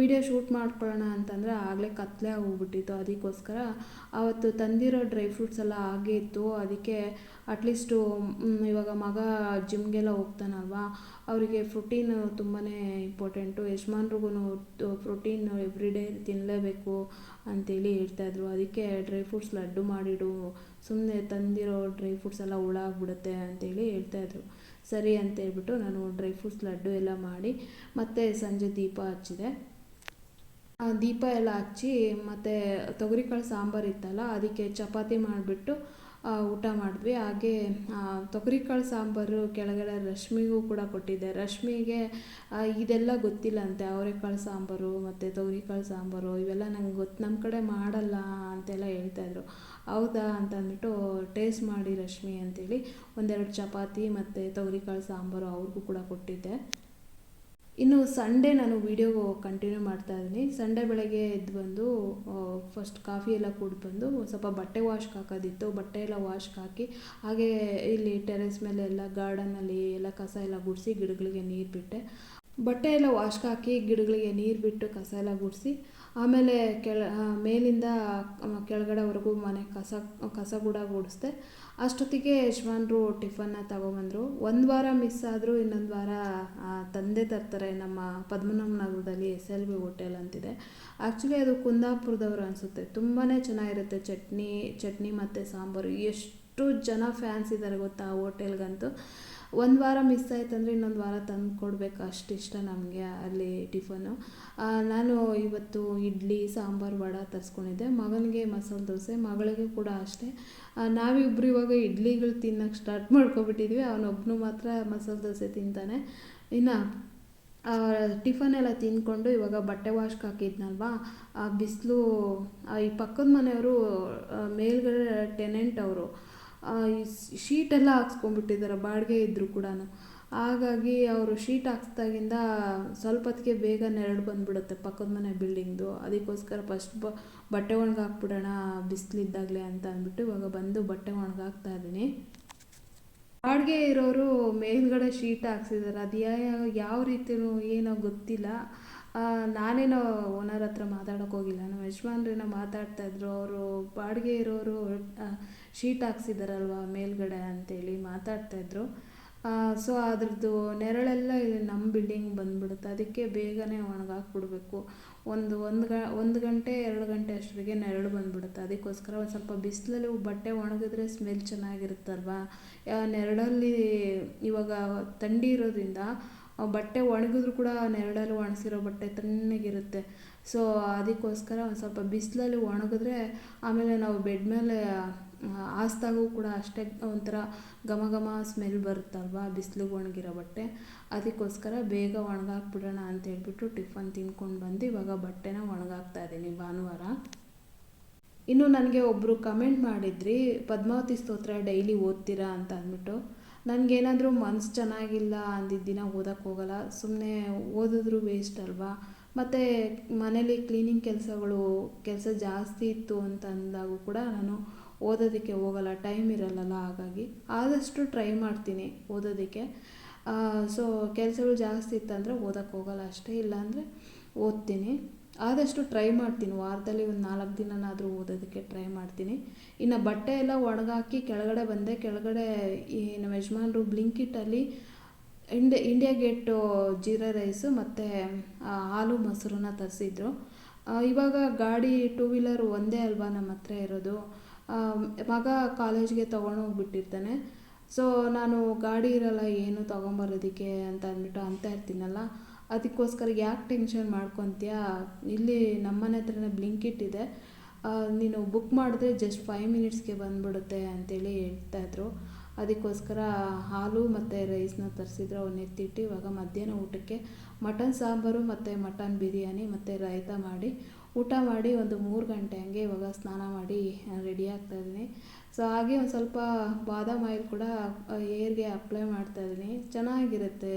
ವಿಡಿಯೋ ಶೂಟ್ ಮಾಡ್ಕೊಳ್ಳೋಣ ಅಂತಂದರೆ ಆಗಲೇ ಕತ್ತಲೆ ಆಗೋಗ್ಬಿಟ್ಟಿತ್ತು ಅದಕ್ಕೋಸ್ಕರ ಆವತ್ತು ತಂದಿರೋ ಡ್ರೈ ಫ್ರೂಟ್ಸ್ ಎಲ್ಲ ಹಾಗೆ ಇತ್ತು. ಅದಕ್ಕೆ ಅಟ್ಲೀಸ್ಟು ಇವಾಗ ಮಗ ಜಿಮ್ಗೆಲ್ಲ ಹೋಗ್ತಾನಲ್ವಾ? ಅವರಿಗೆ ಪ್ರೋಟೀನ್ ತುಂಬಾ ಇಂಪಾರ್ಟೆಂಟು ಯಜಮಾನ್ರಿಗೂ ಪ್ರೋಟೀನ್ ಎವ್ರಿ ಡೇ ತಿನ್ನಲೇಬೇಕು ಅಂತೇಳಿ ಹೇಳ್ತಾಯಿದ್ರು ಅದಕ್ಕೆ ಡ್ರೈ ಫ್ರೂಟ್ಸ್ ಲಡ್ಡು ಮಾಡಿಡು. ಸುಮ್ಮನೆ ತಂದಿರೋ ಡ್ರೈ ಫ್ರೂಟ್ಸ್ ಎಲ್ಲ ಹುಳ ಆಗ್ಬಿಡುತ್ತೆ ಅಂತೇಳಿ ಹೇಳ್ತಾಯಿದ್ರು ಸರಿ ಅಂತ ಹೇಳ್ಬಿಟ್ಟು ನಾನು ಡ್ರೈ ಫ್ರೂಟ್ಸ್ ಲಡ್ಡು ಎಲ್ಲ ಮಾಡಿ ಮತ್ತೆ ಸಂಜೆ ದೀಪ ಹಚ್ಚಿದೆ. ದೀಪ ಎಲ್ಲ ಹಚ್ಚಿ ಮತ್ತು ತೊಗರಿಕಾಳು ಸಾಂಬಾರು ಇತ್ತಲ್ಲ, ಅದಕ್ಕೆ ಚಪಾತಿ ಮಾಡಿಬಿಟ್ಟು ಊಟ ಮಾಡಿದ್ವಿ. ಹಾಗೆ ತೊಗರಿ ತೊಗರಿಕಾಳು ಸಾಂಬಾರು ಕೆಳಗಡೆ ರಶ್ಮಿಗೂ ಕೂಡ ಕೊಟ್ಟಿದ್ದೆ. ರಶ್ಮಿಗೆ ಇದೆಲ್ಲ ಗೊತ್ತಿಲ್ಲ ಅಂತೆ ಅವರೆಕಾಳು ಸಾಂಬಾರು ಮತ್ತು ತೊಗರಿಕಾಳು ಸಾಂಬಾರು ಇವೆಲ್ಲ ನಂಗೆ ಗೊತ್ತು ನಮ್ಮ ಕಡೆ ಮಾಡಲ್ಲ ಅಂತೆಲ್ಲ ಹೇಳ್ತಾಯಿದ್ರು ಹೌದಾ ಅಂತ ಅಂದ್ಬಿಟ್ಟು ಟೇಸ್ಟ್ ಮಾಡಿ ರಶ್ಮಿ ಅಂತೇಳಿ ಒಂದೆರಡು ಚಪಾತಿ ಮತ್ತು ತೊಗರಿಕಾಳು ಸಾಂಬಾರು ಅವ್ರಿಗೂ ಕೂಡ ಕೊಟ್ಟಿದ್ದೆ. ಇನ್ನು ಸಂಡೇ ನಾನು ವೀಡಿಯೋ ಕಂಟಿನ್ಯೂ ಮಾಡ್ತಾ ಇದ್ದೀನಿ. ಸಂಡೇ ಬೆಳಗ್ಗೆ ಎದ್ದು ಬಂದು ಫಸ್ಟ್ ಕಾಫಿ ಎಲ್ಲ ಕುಡ್ದು ಬಂದು, ಸ್ವಲ್ಪ ಬಟ್ಟೆ ವಾಶ್ಗೆ ಹಾಕೋದಿತ್ತು. ಬಟ್ಟೆ ಎಲ್ಲ ವಾಶ್ಗೆ ಹಾಕಿ, ಹಾಗೆ ಇಲ್ಲಿ ಟೆರೆಸ್ ಮೇಲೆ ಎಲ್ಲ ಗಾರ್ಡನಲ್ಲಿ ಎಲ್ಲ ಕಸ ಎಲ್ಲ ಗುಡಿಸಿ ಗಿಡಗಳಿಗೆ ನೀರು ಬಿಟ್ಟೆ. ಬಟ್ಟೆ ಎಲ್ಲ ವಾಶ್ಗೆ ಹಾಕಿ ಗಿಡಗಳಿಗೆ ನೀರು ಬಿಟ್ಟು ಕಸ ಎಲ್ಲ ಗುಡಿಸಿ, ಆಮೇಲೆ ಕೆಳ ಮೇಲಿಂದ ಕೆಳಗಡೆವರೆಗೂ ಮನೆ ಕಸ ಕಸ ಕೂಡ ಗುಡಿಸ್ದೆ. ಅಷ್ಟೊತ್ತಿಗೆ ಯಜಮಾನ್ರು ಟಿಫನ್ನ ತಗೊಂಬಂದರು. ಒಂದು ವಾರ ಮಿಸ್ ಆದರೂ ಇನ್ನೊಂದು ವಾರ ತಂದೆ ತರ್ತಾರೆ ನಮ್ಮ ಪದ್ಮನಾಭ ನಗರದಲ್ಲಿ ಎಸ್ ಎಲ್ ಬಿ ಹೋಟೆಲ್ ಅಂತಿದೆ. ಆ್ಯಕ್ಚುಲಿ ಅದು ಕುಂದಾಪುರದವರು ಅನಿಸುತ್ತೆ. ತುಂಬಾ ಚೆನ್ನಾಗಿರುತ್ತೆ ಚಟ್ನಿ ಚಟ್ನಿ ಮತ್ತು ಸಾಂಬಾರು. ಎಷ್ಟು ಜನ ಫ್ಯಾನ್ಸ್ ಇದ್ದಾರೆ ಗೊತ್ತಾ ಆ ಹೋಟೆಲ್ಗಂತೂ. ಒಂದು ವಾರ ಮಿಸ್ ಆಯ್ತಂದರೆ ಇನ್ನೊಂದು ವಾರ ತಂದು ಕೊಡಬೇಕು ಅಷ್ಟು ಇಷ್ಟ ನಮಗೆ ಅಲ್ಲಿ ಟಿಫನು. ನಾನು ಇವತ್ತು ಇಡ್ಲಿ, ಸಾಂಬಾರು, ವಡ ತರಿಸ್ಕೊಂಡಿದ್ದೆ. ಮಗನಿಗೆ ಮಸಾಲೆ ದೋಸೆ, ಮಗಳಿಗೆ ಕೂಡ ಅಷ್ಟೇ. ನಾವಿಬ್ಬರು ಇವಾಗ ಇಡ್ಲಿಗಳು ತಿನ್ನೋಕ್ಕೆ ಸ್ಟಾರ್ಟ್ ಮಾಡ್ಕೊಬಿಟ್ಟಿದ್ವಿ. ಅವನೊಬ್ಬನು ಮಾತ್ರ ಮಸಾಲೆ ದೋಸೆ ತಿಂತಾನೆ. ಇನ್ನು ಟಿಫನ್ ಎಲ್ಲ ತಿಂದ್ಕೊಂಡು ಇವಾಗ ಬಟ್ಟೆ ವಾಶ್ಗೆ ಹಾಕಿದ್ನಲ್ವಾ? ಆ, ಬಿಸಿಲು ಈ ಪಕ್ಕದ ಮನೆಯವರು ಮೇಲ್ಗಡೆ ಟೆನೆಂಟ್ ಅವರು. ಶೀಟೆಲ್ಲ ಹಾಕ್ಸ್ಕೊಂಡ್ಬಿಟ್ಟಿದ್ದಾರೆ, ಬಾಡಿಗೆ ಇದ್ದರೂ ಕೂಡ ಹಾಗಾಗಿ ಅವರು ಶೀಟ್ ಹಾಕ್ಸ್ದಾಗಿಂದ ಸ್ವಲ್ಪ ಹೊತ್ತಿಗೆ ಬೇಗ ನೆರಳು ಬಂದುಬಿಡುತ್ತೆ ಪಕ್ಕದ ಮನೆ ಬಿಲ್ಡಿಂಗ್ದು. ಅದಕ್ಕೋಸ್ಕರ ಫಸ್ಟ್ ಬ, ಬಟ್ಟೆ ಒಣಗಾಕ್ಬಿಡೋಣ ಬಿಸಿಲಿದ್ದಾಗಲೇ ಅಂತ ಅಂದ್ಬಿಟ್ಟು ಇವಾಗ ಬಂದು ಬಟ್ಟೆ ಒಣಗಾಕ್ತಾ ಇದ್ದೀನಿ. ಬಾಡಿಗೆ ಇರೋರು ಮೇಲ್ಗಡೆ ಶೀಟ್ ಹಾಕ್ಸಿದ್ದಾರೆ. ಅದು ಯಾವ ಯಾವ ರೀತಿಯೂ ಏನೋ ಗೊತ್ತಿಲ್ಲ. ನಾನೇನೋ ಓನರ್ ಹತ್ರ ಮಾತಾಡೋಕೆ ಹೋಗಿಲ್ಲ. ನಮ್ಮ ಯಜಮಾನ್ರೇನೋ ಮಾತಾಡ್ತಾ ಇದ್ರು. ಅವರು ಬಾಡಿಗೆ ಇರೋರು ಶೀಟ್ ಹಾಕ್ಸಿದಾರಲ್ವ ಮೇಲ್ಗಡೆ ಅಂತೇಳಿ ಮಾತಾಡ್ತಾ ಇದ್ರು. ಸೊ ಅದ್ರದ್ದು ನೆರಳೆಲ್ಲ ನಮ್ಮ ಬಿಲ್ಡಿಂಗ್ ಬಂದ್ಬಿಡುತ್ತೆ. ಅದಕ್ಕೆ ಬೇಗನೆ ಒಣಗಾಕ್ಬಿಡ್ಬೇಕು ಒಂದು ಒಂದು ಗ, ಒಂದು ಗಂಟೆ, ಎರಡು ಗಂಟೆ ಅಷ್ಟರಿಗೆ ನೆರಳು ಬಂದ್ಬಿಡುತ್ತೆ. ಅದಕ್ಕೋಸ್ಕರ ಒಂದು ಸ್ವಲ್ಪ ಬಿಸಿಲಲ್ಲಿ ಬಟ್ಟೆ ಒಣಗಿದ್ರೆ ಸ್ಮೆಲ್ ಚೆನ್ನಾಗಿರುತ್ತಲ್ವಾ? ನೆರಳಲ್ಲಿ ಇವಾಗ ಥಂಡಿ ಇರೋದ್ರಿಂದ ಬಟ್ಟೆ ಒಣಗಿದ್ರು ಕೂಡ ನೆರಳಲ್ಲಿ ಒಣಗಿಸಿರೋ ಬಟ್ಟೆ ತಣ್ಣಗಿರುತ್ತೆ. ಸೊ ಅದಕ್ಕೋಸ್ಕರ ಒಂದು ಸ್ವಲ್ಪ ಬಿಸಿಲಲ್ಲಿ ಒಣಗಿದ್ರೆ ಆಮೇಲೆ ನಾವು ಬೆಡ್ ಮೇಲೆ ಹಾಸ್ದಾಗೂ ಕೂಡ ಅಷ್ಟೇ ಒಂಥರ ಘಮ ಘಮ ಸ್ಮೆಲ್ ಬರುತ್ತಲ್ವಾ ಬಿಸಿಲಿಗೆ ಒಣಗಿರೋ ಬಟ್ಟೆ. ಅದಕ್ಕೋಸ್ಕರ ಬೇಗ ಒಣಗಾಕ್ಬಿಡೋಣ ಅಂತ ಹೇಳ್ಬಿಟ್ಟು ಟಿಫನ್ ತಿನ್ಕೊಂಡು ಬಂದು ಇವಾಗ ಬಟ್ಟೆನ ಒಣಗಾಕ್ತಾ ಇದ್ದೀನಿ ಭಾನುವಾರ. ಇನ್ನು ನನಗೆ ಒಬ್ಬರು ಕಮೆಂಟ್ ಮಾಡಿದ್ರಿ, ಪದ್ಮಾವತಿ ಸ್ತೋತ್ರ ಡೈಲಿ ಓದ್ತೀರಾ? ಅಂತ ಅಂದ್ಬಿಟ್ಟು. ನನಗೇನಾದರೂ ಮನ್ಸು ಚೆನ್ನಾಗಿಲ್ಲ ಅಂದಿದ್ದ ದಿನ ಓದಕ್ಕೆ ಹೋಗಲ್ಲ. ಸುಮ್ಮನೆ ಓದಿದ್ರು ವೇಸ್ಟ್ ಅಲ್ವಾ? ಮತ್ತು ಮನೇಲಿ ಕ್ಲೀನಿಂಗ್ ಕೆಲಸಗಳು, ಕೆಲಸ ಜಾಸ್ತಿ ಇತ್ತು ಅಂತ ಅಂದಾಗೂ ಕೂಡ ನಾನು ಓದೋದಕ್ಕೆ ಹೋಗಲ್ಲ ಟೈಮ್ ಇರಲ್ಲಲ್ಲ ಹಾಗಾಗಿ. ಆದಷ್ಟು ಟ್ರೈ ಮಾಡ್ತೀನಿ ಓದೋದಕ್ಕೆ. ಸೊ ಕೆಲಸಗಳು ಜಾಸ್ತಿ ಇತ್ತಂದರೆ ಓದಕ್ಕೆ ಹೋಗಲ್ಲ ಅಷ್ಟೇ, ಇಲ್ಲಾಂದರೆ ಓದ್ತೀನಿ. ಆದಷ್ಟು ಟ್ರೈ ಮಾಡ್ತೀನಿ. ವಾರದಲ್ಲಿ ಒಂದು ನಾಲ್ಕು ದಿನನಾದರೂ ಓದೋದಕ್ಕೆ ಟ್ರೈ ಮಾಡ್ತೀನಿ. ಇನ್ನು ಬಟ್ಟೆ ಎಲ್ಲ ಒಣಗಾಕಿ ಕೆಳಗಡೆ ಬಂದೆ. ಕೆಳಗಡೆ ಈ ನಮ್ಮ ಯಜಮಾನ್ರು ಬ್ಲಿಂಕಿಟ್ಟಲ್ಲಿ ಇಂಡಿ ಇಂಡಿಯಾ ಗೇಟು ಜೀರಾ ರೈಸು ಮತ್ತು ಹಾಲು ಮೊಸರನ್ನ ತರಿಸಿದ್ರು. ಇವಾಗ ಗಾಡಿ ಟೂ ವೀಲರ್ ಒಂದೇ ಅಲ್ವಾ ನಮ್ಮ ಹತ್ರ ಇರೋದು. ಮಗ ಕಾಲೇಜ್ಗೆ ತೊಗೊಂಡೋಗ್ಬಿಟ್ಟಿರ್ತಾನೆ. ಸೊ ನಾನು ಗಾಡಿ ಇರಲ್ಲ, ಏನು ತೊಗೊಂಬರೋದಕ್ಕೆ ಅಂತ ಅಂದ್ಬಿಟ್ಟು ಅಂತ ಇರ್ತೀನಲ್ಲ. ಅದಕ್ಕೋಸ್ಕರ ಯಾಕೆ ಟೆನ್ಷನ್ ಮಾಡ್ಕೊತೀಯ? ಇಲ್ಲಿ ನಮ್ಮನೆ ಹತ್ರನೇ ಬ್ಲಿಂಕಿಟ್ ಇದೆ ನೀನು ಬುಕ್ ಮಾಡಿದ್ರೆ ಜಸ್ಟ್ ಫೈವ್ ಮಿನಿಟ್ಸ್ಗೆ ಬಂದ್ಬಿಡುತ್ತೆ ಅಂತೇಳಿ ಹೇಳ್ತಾಯಿದ್ರು ಅದಕ್ಕೋಸ್ಕರ ಹಾಲು ಮತ್ತು ರೈಸ್ನ ತರಿಸಿದ್ರು. ಅವ್ನ ಎತ್ತಿಟ್ಟು ಇವಾಗ ಮಧ್ಯಾಹ್ನ ಊಟಕ್ಕೆ ಮಟನ್ ಸಾಂಬಾರು ಮತ್ತು ಮಟನ್ ಬಿರಿಯಾನಿ ಮತ್ತು ರಾಯ್ತ ಮಾಡಿ. ಊಟ ಮಾಡಿ ಒಂದು ಮೂರು ಗಂಟೆ ಹಂಗೆ ಇವಾಗ ಸ್ನಾನ ಮಾಡಿ ರೆಡಿ ಆಗ್ತಾ ಇದ್ದೀನಿ. ಸೊ ಹಾಗೆ ಒಂದು ಸ್ವಲ್ಪ ಬಾದಾಮ್ ಆಯಿಲ್ ಕೂಡ ಏರ್ಗೆ ಅಪ್ಲೈ ಮಾಡ್ತಾ ಇದ್ದೀನಿ. ಚೆನ್ನಾಗಿರುತ್ತೆ.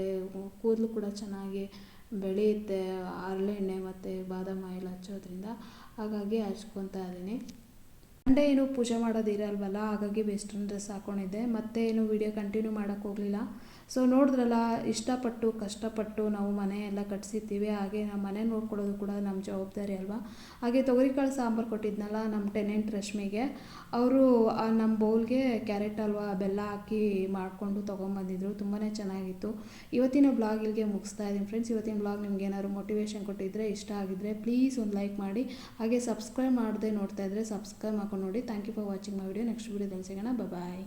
ಕೂದಲು ಕೂಡ ಚೆನ್ನಾಗಿ ಬೆಳೆಯುತ್ತೆ. ಹರಳೆಣ್ಣೆ ಮತ್ತು ಬಾದಾಮ್ ಆಯಿಲ್ ಹಚ್ಚೋದ್ರಿಂದ. ಹಾಗಾಗಿ ಹಚ್ಕೊತಾ ಇದ್ದೀನಿ. ಸಂಡೇ ಏನು ಪೂಜೆ ಮಾಡೋದಿರಲ್ವಲ್ಲ, ಹಾಗಾಗಿ ವೆಸ್ಟರ್ನ್ ಡ್ರೆಸ್ ಹಾಕ್ಕೊಂಡಿದ್ದೆ ಮತ್ತೆ ಏನು ವಿಡಿಯೋ ಕಂಟಿನ್ಯೂ ಮಾಡೋಕ್ಕೆ ಹೋಗಲಿಲ್ಲ. ಸೊ ನೋಡಿದ್ರಲ್ಲ, ಇಷ್ಟಪಟ್ಟು, ಕಷ್ಟಪಟ್ಟು ನಾವು ಮನೆ ಎಲ್ಲ ಕಟ್ಸಿರ್ತೀವಿ. ಹಾಗೆ ನಮ್ಮ ಮನೆ ನೋಡ್ಕೊಳ್ಳೋದು ಕೂಡ ನಮ್ಮ ಜವಾಬ್ದಾರಿ ಅಲ್ವಾ? ಹಾಗೆ ತೊಗರಿಕಾಳು ಸಾಂಬಾರು ಕೊಟ್ಟಿದ್ನಲ್ಲ ನಮ್ಮ ಟೆನೆಂಟ್ ರಶ್ಮಿಗೆ. ಅವರು ನಮ್ಮ ಬೌಲ್ಗೆ ಕ್ಯಾರೆಟ್ ಅಲ್ವಾ, ಬೆಲ್ಲ ಹಾಕಿ ಮಾಡಿಕೊಂಡು ತೊಗೊಂಬಂದಿದ್ರು. ತುಂಬಾ ಚೆನ್ನಾಗಿತ್ತು. ಇವತ್ತಿನ ಬ್ಲಾಗ್ ಇಲ್ಲಿಗೆ ಮುಗಿಸ್ತಾ ಇದ್ದೀನಿ ಫ್ರೆಂಡ್ಸ್ ಇವತ್ತಿನ ಬ್ಲಾಗ್ ನಿಮ್ಗೆ ಏನಾದ್ರು ಮೋಟಿವೇಶನ್ ಕೊಟ್ಟಿದ್ರೆ, ಇಷ್ಟ ಆಗಿದ್ರೆ ಪ್ಲೀಸ್ ಒಂದು ಲೈಕ್ ಮಾಡಿ. ಹಾಗೆ ಸಬ್ಸ್ಕ್ರೈಬ್ ಮಾಡದೆ ನೋಡ್ತಾ ಇದ್ರೆ ಸಬ್ಸ್ಕ್ರೈಬ್ ಮಾಡ್ಕೊಂಡು ನೋಡಿ. Thank you for watching my video next ವಿಡಿಯೋದಲ್ಲಿ ಸಿಗೋಣ. ಬಾಯ್